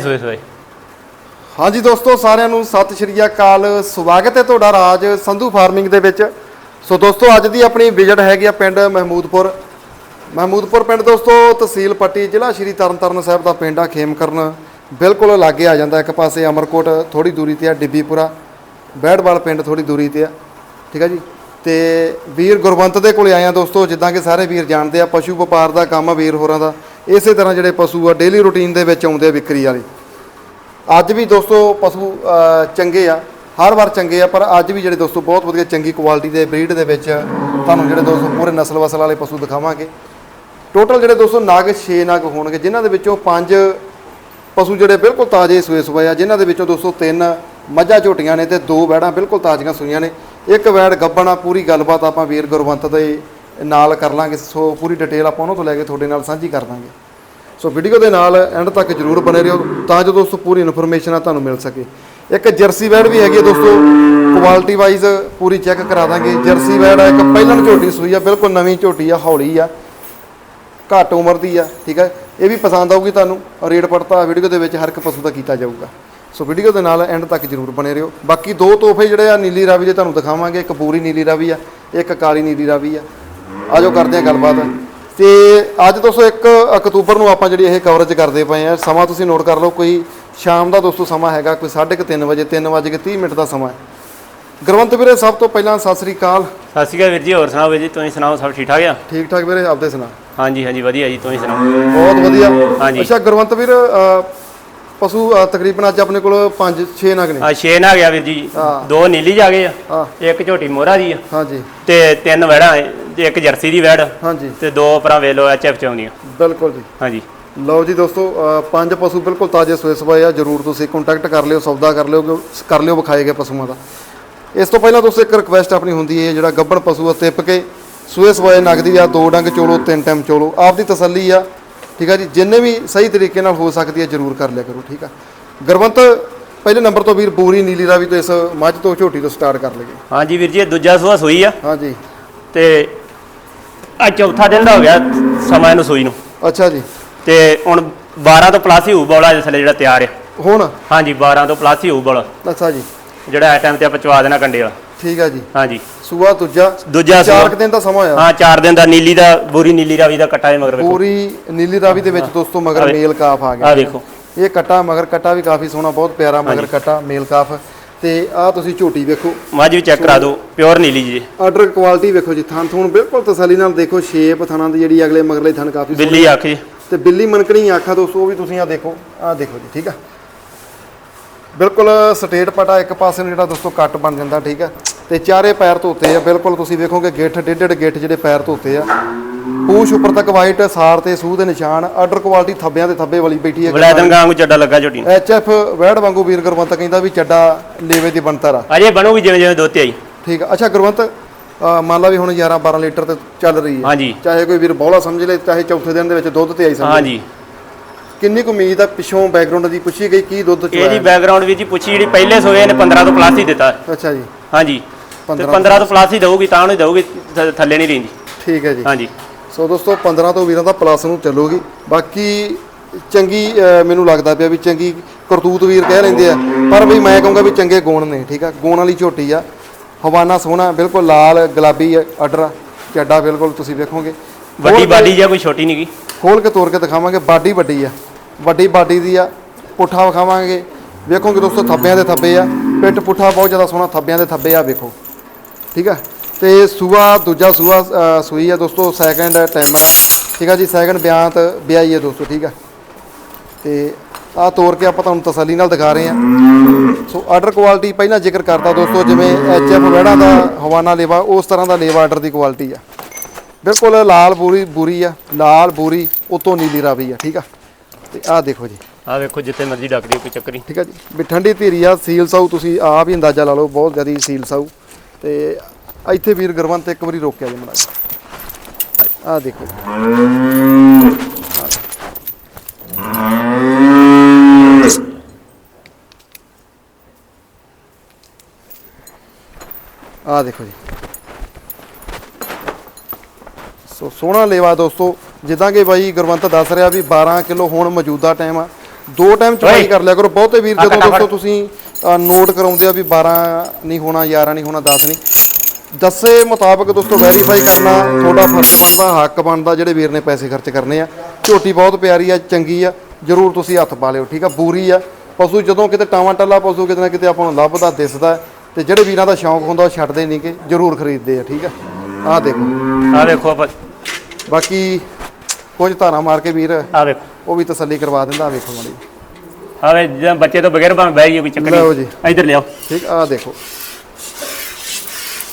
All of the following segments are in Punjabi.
ਸੋਏ ਸੋਏ ਹਾਂਜੀ ਦੋਸਤੋ, ਸਾਰਿਆਂ ਨੂੰ ਸਤਿ ਸ਼੍ਰੀ ਅਕਾਲ। ਸਵਾਗਤ ਹੈ ਤੁਹਾਡਾ ਰਾਜ ਸੰਧੂ ਫਾਰਮਿੰਗ ਦੇ ਵਿੱਚ। ਸੋ ਦੋਸਤੋ, ਅੱਜ ਦੀ ਆਪਣੀ ਵਿਜ਼ਿਟ ਹੈਗੀ ਆ ਪਿੰਡ ਮਹਿਮੂਦਪੁਰ। ਮਹਿਮੂਦਪੁਰ ਪਿੰਡ ਦੋਸਤੋ, ਤਹਿਸੀਲ ਪੱਟੀ, ਜ਼ਿਲ੍ਹਾ ਸ਼੍ਰੀ ਤਰਨਤਾਰਨ ਸਾਹਿਬ ਦਾ ਪਿੰਡ ਆ ਖੇਮਕਰਨ। ਬਿਲਕੁਲ ਲਾਗੇ ਆ ਜਾਂਦਾ, ਇੱਕ ਪਾਸੇ ਅਮਰਕੋਟ ਥੋੜੀ ਦੂਰੀ ਤੇ ਆ ਡਿੱਬੀਪੁਰਾ। ਬੈੜਵਾਲ ਪਿੰਡ ਥੋੜੀ ਦੂਰੀ ਤੇ ਆ। ਠੀਕ ਆ ਜੀ? ਤੇ ਵੀਰ ਗੁਰਵੰਤ ਦੇ ਕੋਲੇ ਆਇਆ ਦੋਸਤੋ, ਜਿੱਦਾਂ ਕਿ ਸਾਰੇ ਵੀਰ ਜਾਣਦੇ ਆ, ਪਸ਼ੂ ਵਪਾਰ ਦਾ ਕੰਮ ਆ ਵੀਰ ਹੋਰਾਂ ਦਾ। ਇਸੇ ਤਰ੍ਹਾਂ ਜਿਹੜੇ ਪਸ਼ੂ ਆ ਡੇਲੀ ਰੂਟੀਨ ਦੇ ਵਿੱਚ ਆਉਂਦੇ ਆ ਵਿਕਰੀ ਵਾਲੇ। ਅੱਜ ਵੀ ਦੋਸਤੋ ਪਸ਼ੂ ਚੰਗੇ ਆ, ਹਰ ਵਾਰ ਚੰਗੇ ਆ, ਪਰ ਅੱਜ ਵੀ ਜਿਹੜੇ ਦੋਸਤੋ ਬਹੁਤ ਵਧੀਆ ਚੰਗੀ ਕੁਆਲਿਟੀ ਦੇ ਬਰੀਡ ਦੇ ਵਿੱਚ ਤੁਹਾਨੂੰ ਜਿਹੜੇ ਦੋਸਤੋ ਪੂਰੇ ਨਸਲ ਵਸਲ ਵਾਲੇ ਪਸ਼ੂ ਦਿਖਾਵਾਂਗੇ। ਟੋਟਲ ਜਿਹੜੇ ਦੋਸਤੋ ਨਗ 6 ਨਗ ਹੋਣਗੇ, ਜਿਨ੍ਹਾਂ ਦੇ ਵਿੱਚੋਂ ਪੰਜ ਪਸ਼ੂ ਜਿਹੜੇ ਬਿਲਕੁਲ ਤਾਜ਼ੇ ਸੂਏ ਸੂਏ ਆ, ਜਿਨ੍ਹਾਂ ਦੇ ਵਿੱਚੋਂ ਦੋਸਤੋ ਤਿੰਨ ਮੱਝਾਂ ਝੋਟੀਆਂ ਨੇ ਤੇ ਦੋ ਵੈੜਾਂ ਬਿਲਕੁਲ ਤਾਜ਼ੀਆਂ ਸੂਈਆਂ ਨੇ। ਇੱਕ ਵੈੜ ਗੱਬਣ ਆ, ਪੂਰੀ ਗੱਲਬਾਤ ਆਪਾਂ ਵੀਰ ਗੁਰਵੰਤ ਦੇ ਨਾਲ ਕਰ ਲਾਂਗੇ। ਸੋ ਪੂਰੀ ਡਿਟੇਲ ਆਪਾਂ ਉਹਨਾਂ ਤੋਂ ਲੈ ਕੇ ਤੁਹਾਡੇ ਨਾਲ ਸਾਂਝੀ ਕਰ ਦਾਂਗੇ। ਸੋ ਵੀਡੀਓ ਦੇ ਨਾਲ ਐਂਡ ਤੱਕ ਜਰੂਰ ਬਨੇ ਰਹੋ, ਤਾਂ ਜੋ ਦੋਸਤੋ ਪੂਰੀ ਇਨਫੋਰਮੇਸ਼ਨ ਆ ਤੁਹਾਨੂੰ ਮਿਲ ਸਕੇ। ਇੱਕ ਜਰਸੀ ਵੈੜ ਵੀ ਹੈਗੀ ਹੈ ਦੋਸਤੋ ਕੁਆਲਿਟੀ ਵਾਈਜ਼ ਪੂਰੀ ਚੈੱਕ ਕਰਾ ਦਾਂਗੇ। ਜਰਸੀ ਵੈੜ ਆ, ਇੱਕ ਪਹਿਲਾਂ ਝੋਟੀ ਸੂਈ ਆ, ਬਿਲਕੁਲ ਨਵੀਂ ਝੋਟੀ ਆ, ਹੌਲੀ ਆ। ਘੱਟ ਉਮਰ ਦੀ ਆ, ਠੀਕ ਹੈ ਇਹ ਵੀ ਪਸੰਦ ਆਊਗੀ ਤੁਹਾਨੂੰ ਰੇਟ ਪੜਤਾ ਵੀਡੀਓ ਦੇ ਵਿੱਚ ਹਰ ਇੱਕ ਪਸ਼ੂ ਦਾ ਕੀਤਾ ਜਾਊਗਾ। ਸੋ ਵੀਡੀਓ ਦੇ ਨਾਲ ਐਂਡ ਤੱਕ ਜਰੂਰ ਬਨੇ ਰਹੋ। ਬਾਕੀ ਦੋ ਤੋਹਫੇ ਜਿਹੜੇ ਆ, ਨੀਲੀ ਰਾਵੀ ਦੇ ਤੁਹਾਨੂੰ ਦਿਖਾਵਾਂਗੇ। ਇੱਕ ਪੂਰੀ ਨੀਲੀ ਰਾਵੀ ਆ, ਇੱਕ ਕਾਲੀ ਨੀਲੀ ਰਾਵੀ ਆ। ਆਜੋ ਕਰਦੇ ਆ ਗੱਲਬਾਤ। ਤੇ ਅੱਜ ਦੋਸਤੋ 1 ਅਕਤੂਬਰ ਨੂੰ ਆਪਾਂ ਜਿਹੜੀ ਇਹ ਕਵਰੇਜ ਕਰਦੇ ਪਏ ਆ ਸਮਾਂ ਤੁਸੀਂ ਨੋਟ ਕਰ ਲਓ ਕੋਈ ਸ਼ਾਮ ਦਾ ਦੋਸਤੋ ਸਮਾਂ ਹੈਗਾ ਕੋਈ 3:30 ਵਜੇ 3 ਵਜੇ ਕੇ 30 ਮਿੰਟ ਦਾ ਸਮਾਂ ਹੈ। ਗੁਰਵੰਤ ਵੀਰੇ ਸਭ ਤੋਂ ਪਹਿਲਾਂ ਸਤਿ ਸ੍ਰੀ ਅਕਾਲ। ਸਤਿ ਸ਼੍ਰੀ ਅਕਾਲ ਵੀਰ ਜੀ ਹੋਰ ਸੁਣਾਓ ਵੀਰ ਜੀ ਤੁਸੀਂ ਸੁਣਾਓ ਸਭ ਠੀਕ ਠਾਕ ਆ? ਠੀਕ ਠਾਕ ਵੀਰੇ ਆਪਦੇ ਸੁਣਾ। ਹਾਂਜੀ ਹਾਂਜੀ ਵਧੀਆ ਜੀ ਤੁਸੀਂ ਸੁਣਾਓ? ਬਹੁਤ ਵਧੀਆ। ਹਾਂਜੀ। ਅੱਛਾ ਗੁਰਵੰਤ ਵੀਰ ਅ, ਪਸ਼ੂ ਅ, ਤਕਰੀਬਨ ਅੱਜ ਆਪਣੇ ਕੋਲ 5 6 ਨਗ ਨੇ। ਆ ਛੇ ਨਾ ਗਿਆ ਵੀਰ ਜੀ। ਹਾਂ। ਦੋ ਨੀਲੀ ਜਾ ਗਏ ਆ ਹਾਂ। ਇੱਕ ਝੋਟੀ ਮੋਹਰਾ ਦੀ ਆ। ਹਾਂਜੀ। ਤੇ ਤਿੰਨ ਵੈੜਾਂ ਤੇ ਇੱਕ ਜਰਸੀ ਦੀ ਵੈੜ ਹਾਂਜੀ। ਤੇ ਦੋ ਉਪਰਾਂ ਵੇਲੋ ਐਚ ਐਫ ਚਾਉਂਦੀਆਂ ਬਿਲਕੁਲ ਜੀ। ਹਾਂਜੀ। ਲਓ ਜੀ ਦੋਸਤੋ ਅ, ਪੰਜ ਪਸ਼ੂ ਬਿਲਕੁਲ ਤਾਜ਼ੇ ਸੋਏ ਸਵਾਏ ਆ ਜਰੂਰ ਤੁਸੀਂ ਕੰਟੈਕਟ ਕਰ ਲਿਓ ਸੌਦਾ ਕਰ ਲਿਓ ਕਰ ਲਿਓ ਵਿਖਾਏ ਗਏ ਪਸ਼ੂਆਂ ਦਾ। ਇਸ ਤੋਂ ਪਹਿਲਾਂ ਦੋਸਤੋ ਇੱਕ ਰਿਕੁਐਸਟ ਆਪਣੀ ਹੁੰਦੀ ਹੈ ਜਿਹੜਾ ਗੱਬਣ ਪਸ਼ੂ ਆ ਤਿੱਪ ਕੇ ਸੂਏ ਸਵਾਏ ਨਗਦੀ ਆ ਦੋ ਡੰਗ ਚੋਲੋ ਤਿੰਨ ਟਾਈਮ ਚੋਲੋ। ਆਪਦੀ ਤਸੱਲੀ ਆ ਠੀਕ ਆ ਜੀ ਜਿੰਨੇ ਵੀ ਸਹੀ ਤਰੀਕੇ ਨਾਲ ਹੋ ਸਕਦੀ ਹੈ ਜਰੂਰ ਕਰ ਲਿਆ ਕਰੋ ਠੀਕ ਆ। ਗੁਰਵੰਤ ਪਹਿਲੇ ਨੰਬਰ ਤੋਂ ਵੀਰ ਪੂਰੀ ਨੀਲੀ ਰਾਵੀ ਤੋਂ ਇਸ ਮੱਝ ਤੋਂ ਝੋਟੀ ਤੋਂ ਸਟਾਰਟ ਕਰ ਲਈਏ। ਹਾਂਜੀ ਵੀਰ ਜੀ ਇਹ ਦੂਜਾ ਸੂਆ ਸੂਈ ਆ। ਹਾਂਜੀ। ਤੇ ਆ ਚੌਥਾ ਦਿਨ ਦਾ ਹੋ ਗਿਆ ਸਮਾਂ ਇਹਨੂੰ ਸੂਈ ਨੂੰ। ਅੱਛਾ ਜੀ। ਤੇ ਹੁਣ 12 ਤੋਂ ਪਲੱਸ ਹੀ ਹੋਊ ਬੌਲਾ ਜਿਸ ਵੇਲੇ ਜਿਹੜਾ ਤਿਆਰ ਆ। ਹੁਣ? ਹਾਂਜੀ 12 ਤੋਂ ਪਲੱਸ ਹੀ ਹੋਊ ਬੌਲਾ। ਅੱਛਾ ਜੀ। ਜਿਹੜਾ ਇਸ ਟਾਈਮ ਤੇ ਆਪਾਂ ਚਵਾ ਦੇਣਾ ਕੰਡੇ ਵਾਲਾ। ਠੀਕ ਆ ਜੀ। ਹਾਂਜੀ। ਸੂਆ ਦੂਜਾ ਦੂਜਾ ਚਾਰ ਸੂਆ ਦਿਨ ਦਾ ਸਮਾਂ ਹੋਇਆ ਹਾਂ 4 ਦਿਨ ਦਾ ਨੀਲੀ ਦਾ ਬੂਰੀ ਨੀਲੀ ਰਾਵੀ ਦਾ ਕੱਟਾ ਹੈ ਮਗਰ ਵੇਖੋ। ਪੂਰੀ ਨੀਲੀ ਰਾਵੀ ਦੇ ਵਿੱਚ ਦੋਸਤੋ ਮਗਰ ਆ ਮੇਲ ਕਾਫ ਆ ਗਿਆ। ਆ ਵੇਖੋ। ਇਹ ਕਟਾ ਮਗਰ ਕਟਾ ਵੀ ਕਾਫੀ ਸੋਹਣਾ ਬਹੁਤ ਪਿਆਰਾ ਮਗਰ ਕਟਾ ਮੇਲ ਕਾਫ। ਤੇ ਆ ਤੁਸੀਂ ਝੋਟੀ ਵੇਖੋ। ਮੱਝ ਵੀ ਚੈੱਕ ਕਰਾ ਦਿਓ ਪਿਓਰ ਨੀਲੀ ਜੀ। ਆਰਡਰ ਕੁਆਲਿਟੀ ਵੇਖੋ ਜੀ ਥਣ ਥੂਣ ਬਿਲਕੁਲ ਤਸੱਲੀ ਨਾਲ ਦੇਖੋ ਸ਼ੇਪ ਥਣਾਂ ਦੀ ਜਿਹੜੀ ਅਗਲੇ ਮਗਰਲੇ ਥਣ ਕਾਫੀ। ਬਿੱਲੀ ਅੱਖ ਜੀ। ਤੇ ਬਿੱਲੀ ਮਨਕਣੀ ਆਖਾ ਦੋਸਤੋ ਉਹ ਵੀ ਤੁਸੀਂ ਆ ਦੇਖੋ ਆ ਦੇਖੋ ਜੀ ਠੀਕ ਆ। ਬਿਲਕੁਲ ਸਟੇਟ ਪਟਾ ਇੱਕ ਪਾਸੇ ਨੂੰ ਜਿਹੜਾ ਦੋਸਤੋ ਕੱਟ ਬਣ ਜਾਂਦਾ ਠੀਕ ਆ। ਤੇ ਚਾਰੇ ਪੈਰ ਧੋਤੇ ਆ ਬਿਲਕੁਲ ਤੁਸੀਂ ਵੇਖੋਗੇ ਗਿੱਠ ਡੇਢ ਡੇਢ ਗਿੱਠ ਜਿਹੜੇ ਪੈਰ ਧੋਤੇ ਆ। ਪੂਛ ਉੱਪਰ ਤੱਕ ਵਾਈਟ ਸਾਰ ਤੇ ਸੂਹ ਦੇ ਨਿਸ਼ਾਨ ਆਰਡਰ ਕੁਆਲਿਟੀ ਥੱਬਿਆਂ ਤੇ ਥੱਬੇ ਵਾਲੀ ਬੈਠੀ ਹੈ ਵਲੈਦਨ ਗਾਂ ਨੂੰ ਚੱਡਾ ਲੱਗਾ ਝੋਟੀ ਨੂੰ। ਐਚ ਐਫ ਵੈੜ ਵਾਂਗੂ ਵੀਰ ਗੁਰਵੰਤ ਕਹਿੰਦਾ ਵੀ ਚੱਡਾ ਲੇਵੇ ਦੀ ਬਣਤਰ ਆ। ਅਜੇ ਬਣੂਗੀ ਜਿਵੇਂ ਜਿਵੇਂ ਦੋਤੇ ਆਈ। ਠੀਕ ਆ। ਅੱਛਾ ਗੁਰਵੰਤ ਮੰਨ ਲਾ ਵੀ ਹੁਣ 11 12 ਲੀਟਰ ਤੇ ਚੱਲ ਰਹੀ ਹੈ। ਹਾਂਜੀ। ਚਾਹੇ ਕੋਈ ਵੀਰ ਬੋਲਾ ਸਮਝ ਲੇ ਚਾਹੇ ਚੌਥੇ ਦਿਨ ਦੇ ਵਿੱਚ ਦੁੱਧ ਤੇ ਆਈ ਸਮਝ। ਹਾਂਜੀ। ਕਿੰਨੀ ਕੁ ਉਮੀਦ ਆ ਪਿਛੋਂ ਬੈਕਗ੍ਰਾਉਂਡ ਦੀ ਪੁੱਛੀ ਗਈ ਕੀ ਦੁੱਧ ਚੋਇਆ ਬੈਕਗ੍ਰਾਉਂਡ ਵਿੱਚ ਜੀ ਪੁੱਛੀ ਜਿਹੜੀ ਪਹਿਲੇ ਸੋਏ ਨੇ 15 ਤੋਂ ਪਲੱਸ ਹੀ ਦਿੱਤਾ। ਅੱਛਾ ਜੀ। ਹਾਂਜੀ। ਤੇ 15 15 ਤੋਂ ਪਲੱਸ ਹੀ ਦਊਗੀ ਤਾਂ ਉਹਨੂੰ ਦਊਗੀ ਥੱਲੇ ਨਹੀਂ ਰਹਿੰਦੀ। ਠੀਕ ਹੈ ਜੀ। ਹਾਂਜੀ। ਸੋ ਦੋਸਤੋ 15 ਤੋਂ ਵੀਰਾਂ ਦਾ ਪਲੱਸ ਨੂੰ ਚੱਲੂਗੀ। ਬਾਕੀ ਚੰਗੀ ਮੈਨੂੰ ਲੱਗਦਾ ਪਿਆ ਵੀ ਚੰਗੀ ਕਰਤੂਤ ਵੀਰ ਕਹਿ ਲੈਂਦੇ ਆ। ਪਰ ਵੀ ਮੈਂ ਕਹੂੰਗਾ ਵੀ ਚੰਗੇ ਗੁਣ ਨੇ ਠੀਕ ਆ? ਗੁਣ ਵਾਲੀ ਝੋਟੀ ਆ। ਹਵਾਨਾ ਸੋਹਣਾ ਬਿਲਕੁਲ ਲਾਲ ਗੁਲਾਬੀ ਆਰਡਰ ਚੱਡਾ ਬਿਲਕੁਲ ਤੁਸੀਂ ਵੇਖੋਗੇ। ਵੱਡੀ ਬਾਡੀ ਜਾਂ ਕੋਈ ਛੋਟੀ ਨਹੀਂ ਗੀ ਖੋਲ ਕੇ ਤੋੜ ਕੇ ਦਿਖਾਵਾਂਗੇ ਬਾਡੀ ਵੱਡੀ ਆ। ਵੱਡੀ ਬਾਡੀ ਦੀ ਆ ਪੁੱਠਾ ਵਿਖਾਵਾਂਗੇ। ਵੇਖੋਗੇ ਦੋਸਤੋ ਥੱਬਿਆਂ ਦੇ ਥੱਬੇ ਆ। ਪਿੱਠ ਪੁੱਠਾ ਬਹੁਤ ਜ਼ਿਆਦਾ ਸੋਹਣਾ ਥੱਬਿਆਂ ਦੇ ਥੱਬੇ ਆ ਵੇਖੋ। ਠੀਕ ਆ? ਤੇ ਸੂਆ ਦੂਜਾ ਸੂਆ ਅ, ਸੂਈ ਆ ਦੋਸਤੋ ਸੈਕੰਡ ਟਾਈਮਰ ਆ। ਠੀਕ ਆ ਜੀ ਸੈਕੰਡ ਬਿਆੰਤ ਵਿਆਹੀ ਆ ਦੋਸਤੋ ਠੀਕ ਆ। ਤੇ ਆ ਤੋੜ ਕੇ ਆਪਾਂ ਤੁਹਾਨੂੰ ਤਸੱਲੀ ਨਾਲ ਦਿਖਾ ਰਹੇ ਆ। ਸੋ ਆਰਡਰ ਕੁਆਲਿਟੀ ਪਹਿਲਾਂ ਜ਼ਿਕਰ ਕਰਦਾ ਦੋਸਤੋ ਜਿਵੇਂ ਐਚ ਐਫ ਵੈੜਾਂ ਦਾ ਹਵਾਨਾ ਲੇਵਾ ਉਸ ਤਰ੍ਹਾਂ ਦਾ ਲੇਵਾ ਆਰਡਰ ਦੀ ਕੁਆਲਿਟੀ ਆ। ਬਿਲਕੁਲ ਲਾਲ ਬੂਰੀ ਬੂਰੀ ਆ ਲਾਲ ਬੂਰੀ ਉਤੋਂ ਨੀਲੀ ਰਾਵੀ ਆ ਠੀਕ ਆ। ਤੇ ਆਹ ਦੇਖੋ ਜੀ। ਆ ਵੇਖੋ ਜਿੱਥੇ ਮਰਜ਼ੀ ਡੱਕ ਦਿਓ ਕੋਈ ਚੱਕਰ ਠੀਕ ਆ ਜੀ। ਵੀ ਠੰਡੀ ਧੀਰੀ ਆ ਸੀਲ ਸਾਊ ਤੁਸੀਂ ਆਪ ਹੀ ਅੰਦਾਜ਼ਾ ਲਾ ਲਓ ਬਹੁਤ ਜ਼ਿਆਦਾ ਸੀਲ ਸਾਊ ਤੇ ਇੱਥੇ ਵੀਰ ਗੁਰਵੰਤ ਇੱਕ ਵਾਰੀ ਰੋਕਿਆ ਜੀ ਮੜਾ ਆਹ ਦੇਖੋ। ਆਹ ਦੇਖੋ ਜੀ ਸੋ ਸੋਹਣਾ ਲੇਵਾ ਦੋਸਤੋ ਜਿੱਦਾਂ ਕਿ ਬਾਈ ਗੁਰਵੰਤ ਦੱਸ ਰਿਹਾ ਵੀ 12 ਕਿਲੋ ਹੁਣ ਮੌਜੂਦਾ ਟਾਈਮ ਆ ਦੋ ਟਾਈਮ ਓਏ। ਕਰ ਲਿਆ ਕਰੋ ਬਹੁਤੇ ਵੀਰ ਆ ਜਦੋਂ ਦੋਸਤੋ। ਤੁਸੀਂ ਨੋਟ ਕਰਾਉਂਦੇ ਆ ਵੀ 12 ਨਹੀਂ ਹੋਣਾ 11 ਨਹੀਂ ਹੋਣਾ 10 ਨਹੀਂ ਦੱਸੇ ਮੁਤਾਬਕ ਦੋਸਤੋ ਵੈਰੀਫਾਈ ਕਰਨਾ ਤੁਹਾਡਾ ਫਰਜ਼ ਬਣਦਾ ਹੱਕ ਬਣਦਾ ਜਿਹੜੇ ਵੀਰ ਨੇ ਪੈਸੇ ਖਰਚ ਕਰਨੇ ਆ। ਝੋਟੀ ਬਹੁਤ ਪਿਆਰੀ ਆ ਚੰਗੀ ਆ ਜਰੂਰ ਤੁਸੀਂ ਹੱਥ ਪਾ ਲਿਓ ਠੀਕ ਆ? ਬੂਰੀ ਆ। ਪਸ਼ੂ ਜਦੋਂ ਕਿਤੇ ਟਾਵਾਂ ਟੱਲਾ ਪਸ਼ੂ ਕਿਤੇ ਨਾ ਕਿਤੇ ਆਪਾਂ ਨੂੰ ਲੱਭਦਾ ਦਿਸਦਾ ਤੇ ਜਿਹੜੇ ਵੀਰਾਂ ਦਾ ਸ਼ੌਂਕ ਹੁੰਦਾ ਉਹ ਛੱਡਦੇ ਨਹੀਂ ਕਿ ਜਰੂਰ ਖਰੀਦਦੇ ਆ ਠੀਕ ਆ? ਆਹ ਦੇਖੋ। ਆ ਦੇਖੋ ਆਪਾਂ। ਬਾਕੀ ਕੁਝ ਧਾਰਾਂ ਮਾਰ ਕੇ ਵੀਰ ਆ ਦੇਖੋ। ਉਹ ਵੀ ਤਸੱਲੀ ਕਰਵਾ ਦਿੰਦਾ ਆਹ ਵੇਖੋ ਮਾੜੀ ਆ ਵੇ ਜੇ ਬੱਚੇ ਤੋਂ ਬਗੈਰ ਭਾਵੇਂ ਬਹਿ ਜਾਈਏ ਕੋਈ ਚੱਕਰ ਲਓ ਨਹੀਂ ਜੀ। ਇੱਧਰ ਲਿਆਓ। ਠੀਕ ਆਹ ਦੇਖੋ।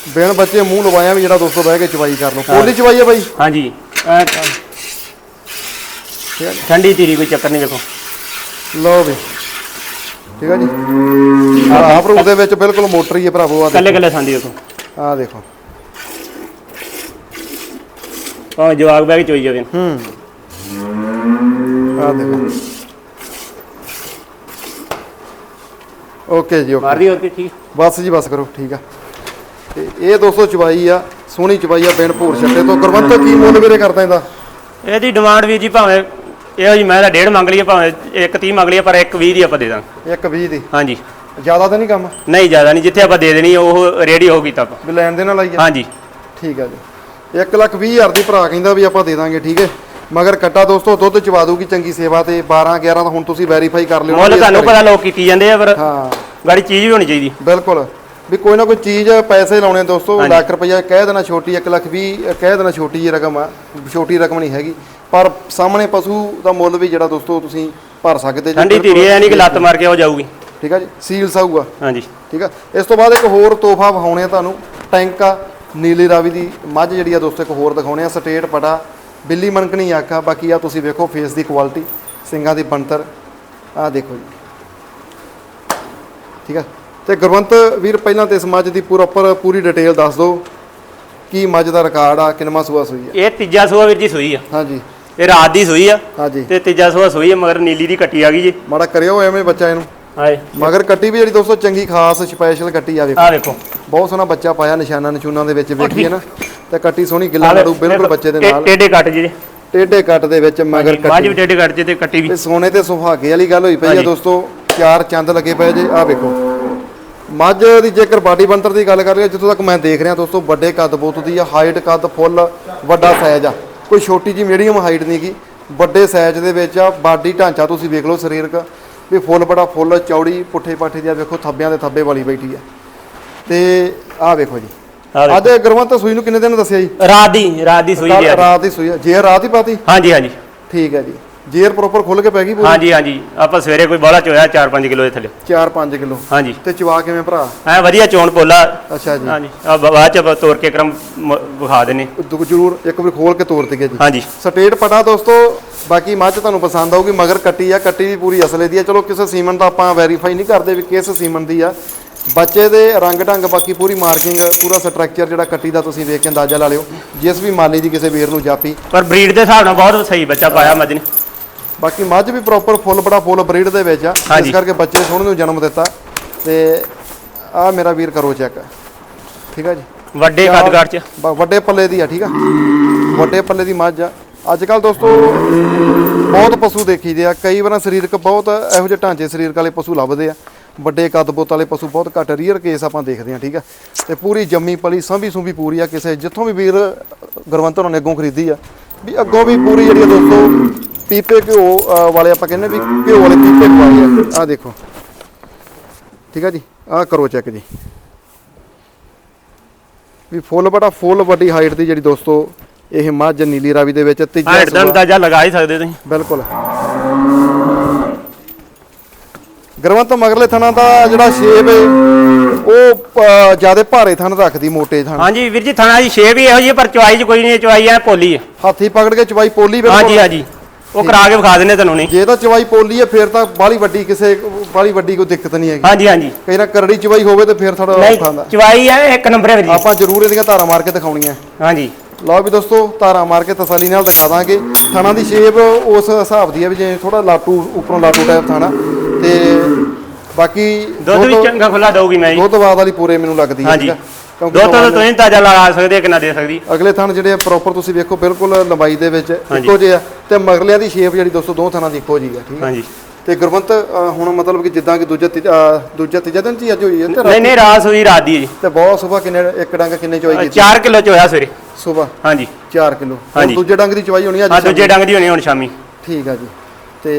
ਬੇਨ ਬੱਚੇ ਮੂੰਹ ਲਵਾਇਆ ਵੀ ਜਿਹੜਾ ਦੋਸਤੋ ਬਹਿ ਕੇ ਚਵਾਈ ਕਰ ਲਓ ਪੋਲੀ ਚਵਾਈ ਆ ਬਾਈ? ਹਾਂਜੀ। ਐ ਆ ਠੰਡੀ ਧੀਰੀ ਕੋਈ ਚੱਕਰ ਨਹੀਂ ਵੇਖੋ ਲਓ ਵੀ। ਠੀਕ ਆ ਜੀ। ਆਹ ਭਰੂ ਦੇ ਵਿੱਚ ਬਿਲਕੁਲ ਮੋਟਰ ਹੀ ਹੈ ਭਰਾਵੋ ਆ ਕੱਲੇ ਕੱਲੇ ਸੰਦੀ ਵੇਖੋ ਆਹ ਦੇਖੋ। ਭਾਵੇਂ ਜਵਾਗ ਕੇ ਚੋਈ ਜਾਵੇ। ਹੂੰ। ਆਹ ਦੇਖੋ। ਓਕੇ ਜੀ ਓਕੇ। ਮਾਰਦੀ ਕੀ ਠੀਕ। ਬਸ ਜੀ ਬਸ ਕਰੋ ਠੀਕ ਆ। ਤੇ ਇਹ 200 ਚਵਾਈ ਆ ਸੋਹਣੀ ਚਵਾਈ ਆ ਬਿਨ ਭੂਰ ਛੱਟੇ ਤੋਂ। ਗੁਰਵੰਤ ਕੀ ਮੁੱਲ ਵੀਰੇ ਕਰਦਾ ਇਹਦਾ? ਇਹਦੀ ਡਿਮਾਂਡ ਵੀ ਜੀ ਭਾਵੇਂ ਇਹੋ ਜੀ ਮੈਂ ਤਾਂ ਡੇਢ ਮੰਗ ਲਈਏ ਭਾਵੇਂ ਇੱਕ 30 ਮੰਗ ਲਈਏ ਪਰ ਇੱਕ 20 ਦੀ ਆਪਾਂ ਦੇ ਦਾਂਗੇ। ਇੱਕ 20 ਦੀ? ਹਾਂਜੀ। ਜ਼ਿਆਦਾ ਤਾਂ ਨਹੀਂ ਕੰਮ? ਨਹੀਂ ਜ਼ਿਆਦਾ ਨਹੀਂ ਜਿੱਥੇ ਆਪਾਂ ਦੇ ਦੇਣੀ ਉਹ ਰੈਡੀ ਹੋਊਗੀ ਤਾਂ ਆਪਾਂ। ਵੀ ਲੈਣ ਦੇ ਨਾਲ ਆਈ ਆ? ਹਾਂਜੀ। ਠੀਕ ਆ ਜੀ। 1 ਲੱਖ 20 ਹਜ਼ਾਰ ਦੀ ਭਰਾ ਕਹਿੰਦਾ ਵੀ ਆਪਾਂ ਦੇ ਦਾਂਗੇ ਠੀਕ ਹੈ? ਮਗਰ ਕੱਟਾ ਦੋਸਤੋ ਦੁੱਧ ਚਵਾ ਦੂਗੀ ਚੰਗੀ ਸੇਵਾ ਤੇ 12 11 ਦਾ ਹੁਣ ਤੁਸੀਂ ਵੈਰੀਫਾਈ ਕਰ ਲਿਓ ਮੁੱਲ ਤੁਹਾਨੂੰ ਪਤਾ ਲੋਕ ਕੀਤੀ ਜਾਂਦੇ ਆ ਪਰ ਹਾਂ। ਗਾੜੀ ਚੀਜ਼ ਵੀ ਹੋਣੀ ਚਾਹੀਦੀ। ਬਿਲਕੁਲ। ਵੀ ਕੋਈ ਨਾ ਕੋਈ ਚੀਜ਼ ਪੈਸੇ ਲਾਉਣੇ ਦੋਸਤੋ। ਲੱਖ ਰੁਪਈਆ ਕਹਿ ਦੇਣਾ ਛੋਟੀ 1 ਲੱਖ 20 ਕਹਿ ਦੇਣਾ ਛੋਟੀ ਜਿਹੀ ਰਕਮ ਆ ਛੋਟੀ ਰਕਮ ਨਹੀਂ ਹੈਗੀ। ਪਰ ਸਾਹਮਣੇ ਪਸ਼ੂ ਦਾ ਮੁੱਲ ਵੀ ਜਿਹੜਾ ਦੋਸਤੋ ਤੁਸੀਂ ਭਰ ਸਕਦੇ ਜੀ। ਠੰਡੀ। ਧੀਰੀ ਐ ਨਹੀਂ ਕਿ ਲੱਤ ਮਾਰ ਕੇ ਉਹ ਜਾਊਗੀ। ਠੀਕ ਆ ਜੀ ਸੀਲ ਸਾਊਗਾ। ਹਾਂਜੀ। ਠੀਕ ਆ ਇਸ ਤੋਂ ਬਾਅਦ ਇੱਕ ਹੋਰ ਤੋਹਫਾ ਵਿਖਾਉਣੇ ਆ ਤੁਹਾਨੂੰ ਟੈਂਕ ਆ ਨੀਲੀ ਰਾਵੀ ਦੀ ਮੱਝ ਜਿਹੜੀ ਆ ਦੋਸਤੋ ਇੱਕ ਹੋਰ ਦਿਖਾਉਣੇ ਆ ਸਟੇਟ ਪਟਾ ਬਿੱਲੀ ਮਨਕਣੀ ਆਖਾ ਬਾਕੀ ਆ ਤੁਸੀਂ ਵੇਖੋ ਫੇਸ ਦੀ ਕੁਆਲਿਟੀ ਸਿੰਗਾਂ ਦੀ ਬਣਤਰ ਆ ਦੇਖੋ ਜੀ। ਠੀਕ ਆ ਤੇ ਗੁਰਵੰਤ ਵੀਰ ਪਹਿਲਾਂ ਤੇ ਇਸ ਮੱਝ ਦੀ ਪੂਰਾ ਪੂਰੀ ਡਿਟੇਲ ਦੱਸ ਦਿਓ ਕੀ ਮੱਝ ਦਾ ਰਿਕਾਰਡ ਆ ਕਿੰਨਵਾਂ ਸੂਆ ਸੂਈ ਆ? ਇਹ ਤੀਜਾ ਸੂਆ ਵੀਰ ਜੀ ਸੂਈ ਆ। ਹਾਂਜੀ। ਇਹ ਰਾਤ ਦੀ ਸੂਈ ਆ ਹਾਂਜੀ। ਤੇ ਤੀਜਾ ਸੂਆ ਸੂਈ ਆ ਮਗਰ ਨੀਲੀ ਦੀ ਕੱਟੀ ਆ ਗਈ ਜੀ। ਮਾੜਾ ਕਰਿਓ ਐਵੇਂ ਬੱਚਾ ਇਹਨੂੰ। ਹਾਏ ਮਗਰ ਕੱਟੀ ਵੀ ਜਿਹੜੀ ਦੋਸਤੋ ਚੰਗੀ ਖਾਸ ਸਪੈਸ਼ਲ ਕੱਟੀ ਆ ਵੇਖੋ। ਆ ਦੇਖੋ ਬਹੁਤ ਸੋਹਣਾ ਬੱਚਾ ਪਾਇਆ ਨਿਸ਼ਾਨਾ ਨਿਸ਼ੂਨਾਂ ਦੇ ਵਿੱਚ ਵੇਖੀਏ ਨਾ। ਤੇ ਕੱਟੀ ਸੋਹਣੀ ਗਿੱਲਾ ਲੜੂ ਬਿਲਕੁਲ ਬੱਚੇ ਦੇ ਨਾਲ। ਟੇਡੇ ਕੱਟ ਜੀ ਟੇਢੇ ਕੱਟ ਦੇ ਵਿੱਚ ਮਗਰ ਮੱਝ ਵੀ ਕੱਟੀ। ਟੇਡੇ ਕੱਟ ਜੀ ਤੇ ਕੱਟੀ ਵੀ। ਤੇ ਸੋਨੇ ਤੇ ਸੁਹਾਗੇ ਵਾਲੀ ਗੱਲ ਹੋਈ ਪਈ ਆ। ਦੋਸਤੋ ਚਾਰ ਚੰਦ ਲੱਗੇ ਪਏ ਜੇ ਆ ਵੇਖੋ। ਮੱਝ ਦੀ ਜੇਕਰ ਬਾਡੀ ਬੰਤਰ ਦੀ ਗੱਲ ਕਰ ਲਈਏ ਜਿੱਥੋਂ ਤੱਕ ਮੈਂ ਦੇਖ ਰਿਹਾ ਦੋਸਤੋ ਵੱਡੇ ਕੱਦ ਬੋਤ ਦੀ ਆ ਹਾਈਟ ਕੱਦ ਫੁੱਲ ਵੱਡਾ ਸਾਈਜ਼ ਆ। ਕੋਈ ਛੋਟੀ ਜੀ ਮੀਡੀਅਮ ਹਾਈਟ ਨਹੀਂ ਗੀ। ਵੱਡੇ ਸਾਈਜ਼ ਦੇ ਵਿੱਚ ਆ ਬਾਡੀ ਢਾਂਚਾ ਤੁਸੀਂ ਵੇਖ ਲਓ ਸਰੀਰਕ ਵੀ ਫੁੱਲ ਬੜਾ ਫੁੱਲ ਚੌੜੀ ਪੁੱਠੇ ਪਾਠੇ ਦੀ ਆ ਵੇਖੋ ਥੱਬਿਆਂ ਦੇ ਥੱਬੇ ਵਾਲੀ ਬੈਠੀ ਆ। ਤੇ ਆ ਵੇਖੋ ਜੀ। ਅੱਜ ਗੁਰਵੰਤ ਸੂਈ ਨੂੰ ਕਿੰਨੇ ਦਿਨ ਦੱਸਿਆ ਜੀ? ਰਾਤ ਦੀ ਰਾਤ ਦੀ ਸੂਈ ਜੀ। ਰਾਤ ਦੀ ਸੂਈ ਆ। ਜੇ ਰਾਤ ਹੀ ਪਾਤੀ? ਹਾਂਜੀ ਹਾਂਜੀ। ਠੀਕ ਹੈ ਜੀ। ਜੇਰ ਪ੍ਰੋਪਰ ਖੁੱਲ ਕੇ ਪੈ ਗਈ ਪੂਰੀ? ਹਾਂਜੀ ਹਾਂਜੀ। ਆਪਾਂ ਸਵੇਰੇ ਕੋਈ ਬਾਹਲਾ ਚੋਇਆ 4-5 ਕਿਲੋ ਦੇ ਥੱਲੇ। 4-5 ਕਿਲੋ? ਹਾਂਜੀ। ਤੇ ਚਵਾ ਕਿਵੇਂ ਭਰਾ? ਐ ਵਧੀਆ ਚੋਣ ਪੋਲਾ। ਅੱਛਾ ਜੀ। ਹਾਂਜੀ। ਆ ਬਾਅਦ ਚ ਆਪਾਂ ਤੋੜ ਕੇ ਕਰਮ ਵਿਖਾ ਦੁੱਖ ਜ਼ਰੂਰ ਇੱਕ ਵਾਰ ਖੋਲ ਕੇ ਤੋਰ ਦਈਏ ਜੀ। ਹਾਂਜੀ। ਸਟੇਟ ਪਟਾ ਦੋਸਤੋ ਬਾਕੀ ਮੱਝ ਤੁਹਾਨੂੰ ਪਸੰਦ ਆਊਗੀ ਮਗਰ ਕੱਟੀ ਆ ਕੱਟੀ ਵੀ ਪੂਰੀ ਅਸਲੇ ਦੀ ਆ। ਚਲੋ ਕਿਸੇ ਸੀਮਨ ਦਾ ਆਪਾਂ ਵੈਰੀਫਾਈ ਨਹੀਂ ਕਰਦੇ ਵੀ ਕਿਸ ਸੀਮਨ ਦੀ ਆ। ਬੱਚੇ ਦੇ ਰੰਗ ਢੰਗ ਬਾਕੀ ਪੂਰੀ ਮਾਰਕਿੰਗ ਪੂਰਾ ਸਟਰਕਚਰ ਜਿਹੜਾ ਕੱਟੀ ਦਾ ਤੁਸੀਂ ਵੇਖ ਕੇ ਅੰਦਾਜ਼ਾ ਲਾ ਲਿਓ। ਜਿਸ ਵੀ ਮਾਲੀ ਦੀ ਕਿਸੇ ਵੀਰ ਨੂੰ ਜਾਪੀ। ਪਰ ਬਰੀਡ ਦੇ ਹਿਸਾਬ ਨਾਲ ਬਹੁਤ ਸਹੀ ਬੱਚਾ ਪਾਇਆ ਮੱਝ ਨੇ। ਬਾਕੀ ਮੱਝ ਵੀ ਪ੍ਰੋਪਰ ਫੁੱਲ ਬੜਾ ਫੁੱਲ ਬਰੀਡ ਦੇ ਵਿੱਚ ਆ। ਇਸ ਕਰਕੇ ਬੱਚੇ ਸੋਹਣੇ ਨੂੰ ਜਨਮ ਦਿੱਤਾ। ਤੇ ਆ ਮੇਰਾ ਵੀਰ ਕਰੋ ਚੈੱਕ ਠੀਕ ਆ ਜੀ? ਵੱਡੇ ਕੱਦਗਾਰ ਚ। ਵੱਡੇ ਪੱਲੇ ਦੀ ਆ ਠੀਕ ਆ? ਵੱਡੇ ਪੱਲੇ ਦੀ ਮੱਝ ਆ। ਅੱਜ ਕੱਲ ਦੋਸਤੋ ਬਹੁਤ ਪਸ਼ੂ ਦੇਖੀਦੇ ਆ। ਕਈ ਵਾਰਾਂ ਸਰੀਰਕ ਬਹੁਤ ਇਹੋ ਜਿਹੇ ਢਾਂਚੇ ਸਰੀਰਕ ਵਾਲੇ ਪਸ਼ੂ ਲੱਭਦੇ ਆ। ਵੱਡੇ ਕੱਦ ਬੁੱਤ ਵਾਲੇ ਪਸ਼ੂ ਬਹੁਤ ਘੱਟ ਰੀਅਰ ਕੇਸ ਆਪਾਂ ਦੇਖਦੇ ਆ ਠੀਕ ਆ? ਤੇ ਪੂਰੀ ਜੰਮੀ ਪਲੀ ਸੰਭੀ ਸੁੰਭੀ ਪੂਰੀ ਆ। ਕਿਸੇ ਜਿੱਥੋਂ ਵੀ ਵੀਰ ਗੁਰਵੰਤ ਹੋਰਾਂ ਨੇ ਅੱਗੋਂ ਖਰੀਦੀ ਆ। ਵੀ ਅੱਗੋਂ ਵੀ ਪੂਰੀ ਜਿਹੜੀ ਆ ਦੋਸਤੋ ਪੀਪੇ ਘਿਓ ਵਾਲੇ ਆਪਾਂ ਕਹਿੰਦੇ ਵੀ ਘਿਓ ਵਾਲੇ ਪੀਪੇ ਖਵਾਏ ਆ। ਆ ਦੇਖੋ। ਠੀਕ ਆ ਜੀ? ਆ ਕਰੋ ਚੈੱਕ ਜੀ। ਵੀ ਫੁੱਲ ਬੜਾ ਫੁੱਲ ਵੱਡੀ ਹਾਈਟ ਦੀ ਜਿਹੜੀ ਦੋਸਤੋ ਇਹ ਮੱਝ ਨੀਲੀ ਰਾਵੀ ਦੇ ਵਿੱਚ ਤੀਜਾ ਹਾਈਟ ਦਾ ਅੰਦਾਜ਼ਾ ਲਗਾ ਹੀ ਸਕਦੇ ਤੁਸੀਂ। ਬਿਲਕੁਲ। ਗਰਵੰਤ ਮਗਰਲੇ ਥਣਾ ਦਾ ਜਿਹੜਾ ਸ਼ੇਪ ਹੈ ਉਹ ਜ਼ਿਆਦਾ ਭਾਰੇ ਥਣ ਰੱਖਦੀ ਮੋਟੇ ਥਣ। ਹਾਂਜੀ ਵੀਰ ਜੀ ਥਣਾ ਦੀ ਸ਼ੇਪ ਹੀ ਇਹੋ ਜਿਹੀ ਪਰ ਚੁਆਈ ਚ ਕੋਈ ਨਹੀਂ ਚੁਆਈ ਐ ਪੋਲੀ ਹੈ ਹਾਥੀ ਪਕੜ ਕੇ ਚਵਾਈ ਪੋਲੀ ਬਿਲਕੁਲ। ਹਾਂਜੀ ਹਾਂਜੀ। ਉਹ ਕਰਾ ਕੇ ਵਿਖਾ ਦਿੰਨੇ ਤੁਹਾਨੂੰ ਨਹੀਂ ਜੇ ਤਾਂ ਚਵਾਈ ਪੋਲੀ ਹੈ ਫਿਰ ਤਾਂ ਬਾਲੀ ਵੱਡੀ ਕਿਸੇ ਬਾਲੀ ਵੱਡੀ ਕੋਈ ਦਿੱਕਤ ਨਹੀਂ ਹੈਗੀ। ਹਾਂਜੀ ਹਾਂਜੀ। ਕਈ ਨਾ ਕਰੜੀ ਚਵਾਈ ਹੋਵੇ ਤੇ ਫਿਰ ਥੋੜਾ ਨਹੀਂ ਔਖਾ ਹੁੰਦਾ। ਚੁਆਈ ਐ ਇੱਕ ਨੰਬਰ ਹੈ ਵੀਰ ਜੀ। ਆਪਾਂ ਜ਼ਰੂਰ ਇਹਦੀਆਂ ਧਾਰਾਂ ਮਾਰ ਕੇ ਦਿਖਾਉਣੀਆਂ। ਹਾਂਜੀ। ਲਓ ਵੀ ਦੋਸਤੋ ਧਾਰਾਂ ਮਾਰ ਕੇ ਤਸੱਲੀ ਨਾਲ ਦਿਖਾ ਦਾਂਗੇ। ਥਾਣਾ ਦੀ ਸ਼ੇਪ ਉਸ ਹਿਸਾਬ ਦੀ ਹੈ ਵੀ ਜੇ ਥੋੜਾ ਲਾਟੂ ਉੱਪਰੋਂ ਲਾਟੂ ਟਾਈਪ ਥਾਣਾ। ਤੇ ਬਾਕੀ ਦੁੱਧ ਵੀ ਚੰਗਾ ਖੁੱਲਾ ਦਊਗੀ ਮੈਂ ਜੀ। ਦੁੱਧ ਬਾਦ ਵਾਲੀ ਪੂਰੇ ਮੈਨੂੰ ਲੱਗਦੀ ਹੈ ਹਾਂਜੀ। ਦੁੱਧ ਤਾਂ ਤੁਸੀਂ ਤਾਜ਼ਾ ਲਗਾ ਸਕਦੇ ਕਿ ਨਾ ਦੇ ਸਕਦੀ। ਅਗਲੇ ਥਣ ਜਿਹੜੇ ਪ੍ਰੋਪਰ ਤੁਸੀਂ ਵੇਖੋ ਬਿਲਕੁਲ ਲੰਬਾਈ ਦੇ ਵਿੱਚ। ਇੱਕੋ ਜਿਹੇ ਆ। ਤੇ ਮਗਲਿਆਂ ਦੀ ਸ਼ੇਪ ਜਿਹੜੀ ਦੋਸਤੋ ਦੋ ਥਾਣਾ ਦੀ ਇੱਕੋ ਜਿਹੀ ਆ ਠੀਕ ਹੈ। ਹਾਂਜੀ। ਤੇ ਗੁਰਵੰਤ ਅ, ਹੁਣ ਮਤਲਬ ਕਿ ਜਿੱਦਾਂ ਕਿ ਦੂਜਾ ਤੀਜਾ ਅ, ਦੂਜਾ ਤੀਜਾ ਦਿਨ ਹੀ ਅੱਜ ਹੋਈ ਹੈ ਤੇ ਨਹੀਂ ਨਹੀਂ ਰਾਤ ਸੂਈ ਰਾਤ ਦੀ ਹੈ ਜੀ। ਤੇ ਬਹੁਤ ਸਵੇਰ ਕਿੰਨੇ ਇੱਕ ਡੰਗ ਕਿੰਨੇ ਚਵਾਈ ਕੀਤੀ? 4 ਕਿਲੋ ਚ ਹੋਇਆ ਸਵੇਰੇ। ਸਵੇਰ ਹਾਂਜੀ। 4 ਕਿਲੋ। ਹਾਂਜੀ। ਦੂਜੇ ਡੰਗ ਦੀ ਚਵਾਈ ਹੋਣੀ ਅੱਜ ਆ ਦੂਜੇ ਡੰਗ ਦੀ ਹੋਣੀ ਹੁਣ ਸ਼ਾਮੀ। ਠੀਕ ਆ ਜੀ। ਤੇ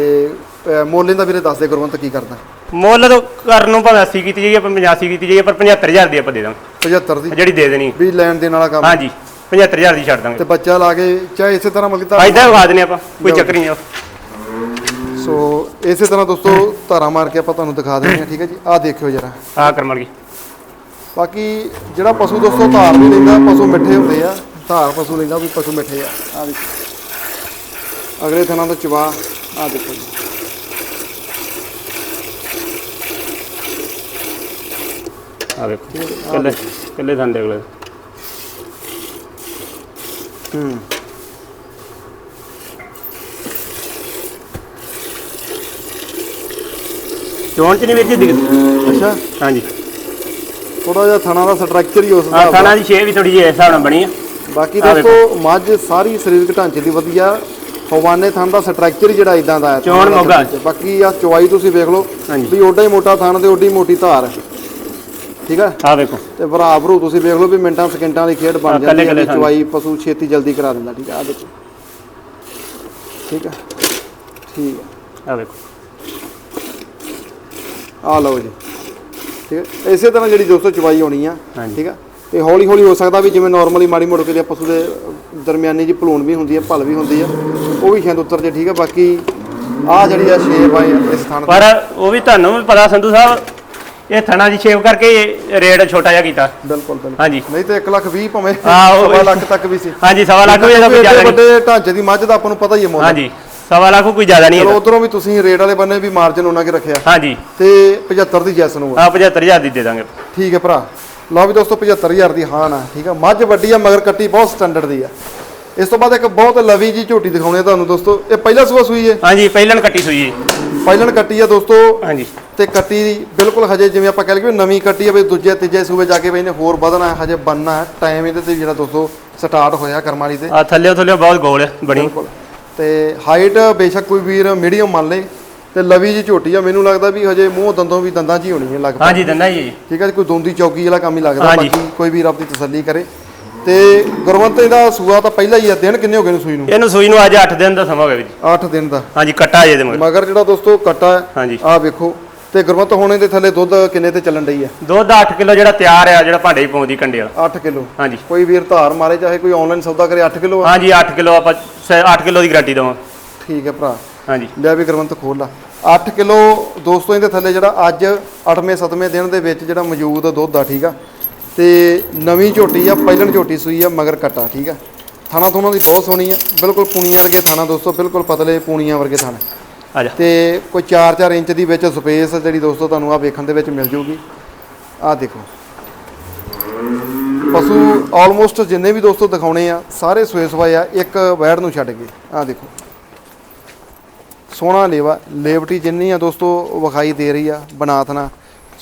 ਅ, ਮੋਲੇ ਦਾ ਵੀਰੇ ਦੱਸ ਦੇ ਗੁਰਵੰਤ ਕੀ ਕਰਦਾ? ਮੁੱਲ ਤਾਂ ਕਰਨ ਨੂੰ ਭਾਵੇਂ 80 ਕੀਤੀ ਜਾਈਏ ਭਾਵੇਂ 85 ਕੀਤੀ ਜਾਈਏ ਪਰ 75000 ਦੀ ਆਪਾਂ ਦੇ ਦਾਂਗੇ। 75 ਦੀ? ਜਿਹੜੀ ਦੇ ਦੇਣੀ। ਵੀ ਲੈਣ ਦੇਣ ਵਾਲਾ ਕੰਮ? ਹਾਂਜੀ। 75000 ਦੀ ਛੱਡ ਤੇ ਦਾਂਗੇ ਬੱਚਾ ਲਾ ਕੇ ਚਾਹੇ ਇਸੇ ਤਰ੍ਹਾਂ ਮਲਕੀ ਤਾਂ ਫਾਇਦਾ ਵਿਖਾ ਦਿੰਦੇ ਆਪਾਂ ਕੋਈ ਚੱਕਰ ਨਹੀਂ ਆ। ਸੋ ਇਸੇ ਤਰ੍ਹਾਂ ਦੋਸਤੋ ਧਾਰਾ ਮਾਰ ਕੇ ਆਪਾਂ ਤੁਹਾਨੂੰ ਦਿਖਾ ਦਿੰਦੇ ਹਾਂ ਠੀਕ ਹੈ ਜੀ? ਆਹ ਦੇਖਿਓ ਜਰਾ। ਆ ਕਰਮਲ ਗਈ ਬਾਕੀ ਜਿਹੜਾ ਪਸ਼ੂ ਦੋਸਤੋ ਧਾਰ ਵੀ ਲੈਂਦਾ ਪਸ਼ੂ ਮਿੱਠੇ ਹੁੰਦੇ ਆ। ਧਾਰ ਪਸ਼ੂ ਲੈਂਦਾ ਵੀ ਪਸ਼ੂ ਮਿੱਠੇ ਆ। ਆ ਦੇਖੋ। ਅਗਲੇ ਥਣਾ ਤੋਂ ਚਵਾ ਆ ਦੇਖੋ ਜੀ। ਆ ਵੇਖੋ ਕੱਲੇ ਕੱਲੇ ਥਾਂ ਦੇਖ ਲਓ ਹੂੰ ਚੋਣ ਚ ਨਹੀਂ ਵਿੱਚ ਦਿਖਦੀ ਅੱਛਾ। ਹਾਂਜੀ। ਥੋੜਾ ਜਿਹਾ ਥਣਾ ਦਾ ਸਟਰਕਚਰ ਹੀ ਉਸ ਆ ਹਿਸਾਬ ਦਾ ਥਾਣਾ ਦੀ ਛੇ ਵੀ ਥੋੜੀ ਜਿਹੀ ਇਸ ਹਿਸਾਬ ਨਾਲ ਬਣੀ ਆ। ਬਾਕੀ ਆਹ ਦੋਸਤੋ ਮੱਝ ਸਾਰੀ ਸਰੀਰਕ ਢਾਂਚੇ ਦੀ ਵਧੀਆ ਹਵਾਨੇ ਥਣ ਦਾ ਸਟਰਕਚਰ ਜਿਹੜਾ ਇਦਾਂ ਦਾ ਹੈ। ਚੋਣ ਮੋਗਾ। ਬਾਕੀ ਆ ਚਵਾਈ ਤੁਸੀਂ ਵੇਖ ਲਓ ਹਾਂਜੀ। ਵੀ ਓਡਾ ਹੀ ਮੋਟਾ ਥਣ ਤੇ ਓਡੀ ਮੋਟੀ ਧਾਰ। ਠੀਕ ਆ? ਆ ਵੇਖੋ ਤੇ ਭਰਾ ਭਰੂ ਤੁਸੀਂ ਵੇਖ ਲਓ ਵੀ ਮਿੰਟਾਂ ਸਕਿੰਟਾਂ ਦੀ ਖੇਡ ਬਣ ਜਾਂਦੀ ਹੈ। ਚਵਾਈ ਪਸ਼ੂ ਛੇਤੀ ਜਲਦੀ ਕਰਾ ਦਿੰਦਾ ਠੀਕ ਆ? ਆ ਦੇਖੋ। ਠੀਕ ਆ? ਠੀਕ ਆ। ਆ ਆ ਲਓ ਜੀ। ਠੀਕ ਹੈ ਇਸੇ ਤਰ੍ਹਾਂ ਜਿਹੜੀ ਦੋਸਤੋ ਚਵਾਈ ਹੋਣੀ ਆ। ਠੀਕ ਆ? ਤੇ ਹੌਲੀ ਹੌਲੀ ਹੋ ਸਕਦਾ ਵੀ ਜਿਵੇਂ ਨਾਰਮਲੀ ਮਾੜੀ ਮੋੜ ਕੇ ਜੇ ਪਸ਼ੂ ਦੇ ਦਰਮਿਆਨੀ ਜੀ ਭਲੂਣ ਵੀ ਹੁੰਦੀ ਹੈ ਭਲ ਵੀ ਹੁੰਦੀ ਆ ਉਹ ਵੀ ਸ਼ਾਇਦ ਉੱਤਰ ਜੇ ਠੀਕ ਆ? ਬਾਕੀ ਆ ਜਿਹੜੀ ਆ ਸ਼ੇਪ ਆ ਇਸ ਥਾਂ ਤੇ। ਪਰ ਉਹ ਵੀ ਤੁਹਾਨੂੰ ਵੀ ਪਤਾ ਸੰਧੂ ਸਾਹਿਬ ਇਹ ਥਣਾ ਦੀ ਸ਼ੇਪ ਕਰਕੇ ਰੇਟ ਛੋਟਾ ਜਿਹਾ ਕੀਤਾ। ਬਿਲਕੁਲ ਬਿਲਕੁਲ। ਹਾਂਜੀ। ਨਹੀਂ ਤੇ 1 ਲੱਖ 20 ਭਾਵੇਂ ਹਾਂ, ਉਹ ਸਵਾ ਲੱਖ ਤੱਕ ਵੀ ਸੀ। ਹਾਂਜੀ ਸਵਾ ਲੱਖ ਵੀ ਇਹਦਾ ਕੋਈ ਜ਼ਿਆਦਾ ਨਹੀਂ। ਵੱਡੇ ਢਾਂਚੇ ਦੀ ਮੱਝ ਦਾ ਆਪਾਂ ਨੂੰ ਪਤਾ ਹੀ ਹੈ ਮੁੱਲ। ਹਾਂਜੀ ਸਵਾ ਲੱਖ ਕੋਈ ਜ਼ਿਆਦਾ ਨਹੀਂ ਚਲੋ ਹੈਗਾ ਉਧਰੋਂ ਵੀ ਤੁਸੀਂ ਰੇਟ ਵਾਲੇ ਬੰਨੇ ਵੀ ਮਾਰਜਨ ਉਹਨਾਂ ਕੇ ਰੱਖਿਆ। ਹਾਂਜੀ। ਤੇ 75 ਦੀ ਜੈਸ ਨੂੰ ਆ। ਆ 75000 ਦੀ ਦੇ ਦਾਂਗੇ। ਠੀਕ ਹੈ ਭਰਾ। ਲਓ ਵੀ ਦੋਸਤੋ 75000 ਦੀ ਹਾਨ ਆ ਠੀਕ ਆ। ਮੱਝ ਵੱਡੀ ਆ ਮਗਰ ਕੱਟੀ ਬਹੁਤ ਸਟੈਂਡਰਡ ਦੀ ਆ। ਇਸ ਤੋਂ ਬਾਅਦ ਇੱਕ ਬਹੁਤ ਲਵੀ ਜੀ ਝੋਟੀ ਦਿਖਾਉਣੀ ਆ ਤੁਹਾਨੂੰ ਦੋਸਤੋ। ਇਹ ਪਹਿਲਾ ਸੂਆ ਸੂਈ ਹੈ ਹਾਂਜੀ ਪਹਿਲਣ ਕੱਟੀ ਸੂਈ ਜੀ ਪਹਿਲਣ ਕੱਟੀ ਆ ਦੋਸਤੋ। ਹਾਂਜੀ। ਤੇ ਕੱਟੀ ਬਿਲਕੁਲ ਹਜੇ ਜਿਵੇਂ ਆਪਾਂ ਕਹਿ ਲਈਏ ਨਵੀਂ ਕੱਟੀ ਆ ਵੀ ਦੂਜੇ ਤੀਜੇ ਸੂਬੇ ਜਾ ਕੇ ਵੀ ਇਹਨੇ ਹੋਰ ਵਧਣਾ ਹੈ, ਹਜੇ ਬਣਨਾ ਹੈ ਟਾਈਮ ਇਹਦੇ ਤੇ ਜਿਹੜਾ ਦੋਸਤੋ ਸਟਾਰਟ ਹੋਇਆ ਕਰਮ ਵਾਲੀ ਤੇ। ਆ ਥੱਲੇ ਥੱਲੇ ਬਹੁਤ ਗੋਲ ਹੈ ਬਣੀ। ਬਿਲਕੁਲ। ਤੇ ਹਾਈਟ ਬੇਸ਼ੱਕ ਕੋਈ ਵੀਰ ਮੀਡੀਅਮ ਮੰਨ ਲੇ ਤੇ ਲਵੀ ਜੀ ਝੋਟੀ ਆ ਮੈਨੂੰ ਲੱਗਦਾ ਵੀ ਹਜੇ ਮੂੰਹ ਦੰਦੋਂ ਵੀ ਦੰਦਾਂ ਹੀ ਹੋਣੀ ਹੈ ਲਗਭਗ ਹਾਂਜੀ ਦੰਦਾ ਜੀ। ਠੀਕ ਹੈ ਜੀ ਕੋਈ ਦੋਂਦੀ ਚੌਕੀ ਵਾਲਾ ਕੰਮ ਹੀ ਲੱਗਦਾ ਹਾਂਜੀ। ਬਾਕੀ ਕੋਈ ਵੀਰ ਆਪਣੀ ਤਸੱਲੀ ਕਰੇ। ਤੇ ਗੁਰਵੰਤ ਇਹਦਾ ਸੂਆ ਤਾਂ ਪਹਿਲਾਂ ਹੀ ਆ ਦਿਨ ਕਿੰਨੇ ਹੋ ਗਏ ਨੇ ਸੂਈ ਨੂੰ? ਇਹਨੂੰ ਸੂਈ ਨੂੰ ਅੱਜ 8 ਦਿਨ ਦਾ ਸਮਾਂ ਹੋ ਗਿਆ ਜੀ। 8 ਦਿਨ ਦਾ। ਹਾਂਜੀ ਕੱਟਾ ਜੇ ਦੇ ਮਗਰ। ਮਗਰ ਜਿਹੜਾ ਦੋਸਤੋ ਕੱਟਾ ਹੈ ਹਾਂਜੀ। ਆਹ ਵੇਖੋ। ਤੇ ਗੁਰਵੰਤ ਹੁਣ ਇਹਦੇ ਥੱਲੇ ਦੁੱਧ ਕਿੰਨੇ ਤੇ ਚੱਲਣ ਡਈ ਆ? ਦੁੱਧ 8 ਕਿਲੋ ਜਿਹੜਾ ਤਿਆਰ ਆ ਜਿਹੜਾ ਭਾਂਡੇ 'ਚ ਪਾਉਂਦੀ ਕੰਡੇ ਵਾਲਾ। 8 ਕਿਲੋ। ਹਾਂਜੀ। ਕੋਈ ਵੀਰ ਧਾਰ ਮਾਰੇ ਚਾਹੇ ਕੋਈ ਆਨਲਾਈਨ ਸੌਦਾ ਕਰੇ 8 ਕਿਲੋ ਆ? ਹਾਂਜੀ 8 ਕਿਲੋ ਆਪਾਂ 8 ਕਿਲੋ ਦੀ ਗਾਰੰਟੀ ਦਵਾਂ ਠੀਕ ਹੈ ਭਰਾ। ਹਾਂਜੀ। ਲੈ ਵੀ ਗੁਰਵੰਤ ਖੋਲ ਲਾ। 8 ਕਿਲੋ ਦੋਸਤੋ ਇਹਦੇ ਥੱਲੇ ਜਿਹੜਾ ਅੱਜ 8ਵੇਂ 7ਵੇਂ ਦਿਨ ਦੇ ਵਿੱਚ ਜਿਹੜਾ ਮੌਜੂਦ ਦੁੱਧ ਆ ਠੀਕ ਆ? ਤੇ ਨਵੀਂ ਝੋਟੀ ਆ ਪਹਿਲਣ ਝੋਟੀ ਸੂਈ ਆ ਮਗਰ ਕਟਾ ਠੀਕ ਆ? ਥਾਣਾ ਥੋਣਾ ਦੀ ਬਹੁਤ ਸੋਹਣੀ ਆ ਬਿਲਕੁਲ ਪੂਣੀਆਂ ਵਰਗੇ ਥਾਣਾ ਦੋਸਤੋ ਬਿਲਕੁਲ ਪਤਲੇ ਪੂਣੀਆਂ ਵਰਗੇ ਥਾਣਾ। ਆ ਜਾ। ਤੇ ਕੋਈ 4-4 ਇੰਚ ਦੀ ਵਿੱਚ ਸਪੇਸ ਜਿਹੜੀ ਦੋਸਤੋ ਤੁਹਾਨੂੰ ਆ ਵੇਖਣ ਦੇ ਵਿੱਚ ਮਿਲ ਜੂਗੀ। ਆ ਦੇਖੋ। ਪਸ਼ੂ ਆਲਮੋਸਟ ਜਿੰਨੇ ਵੀ ਦੋਸਤੋ ਦਿਖਾਉਣੇ ਆ ਸਾਰੇ ਸੋਏ ਸਵਾਏ ਆ ਇੱਕ ਵੈੜ ਨੂੰ ਛੱਡ ਕੇ। ਆ ਦੇਖੋ। ਸੋਹਣਾ ਲੇਵਾ ਲੇਵਟੀ ਜਿੰਨੀ ਆ ਦੋਸਤੋ ਵਿਖਾਈ ਦੇ ਰਹੀ ਆ ਬਨਾਤਨਾ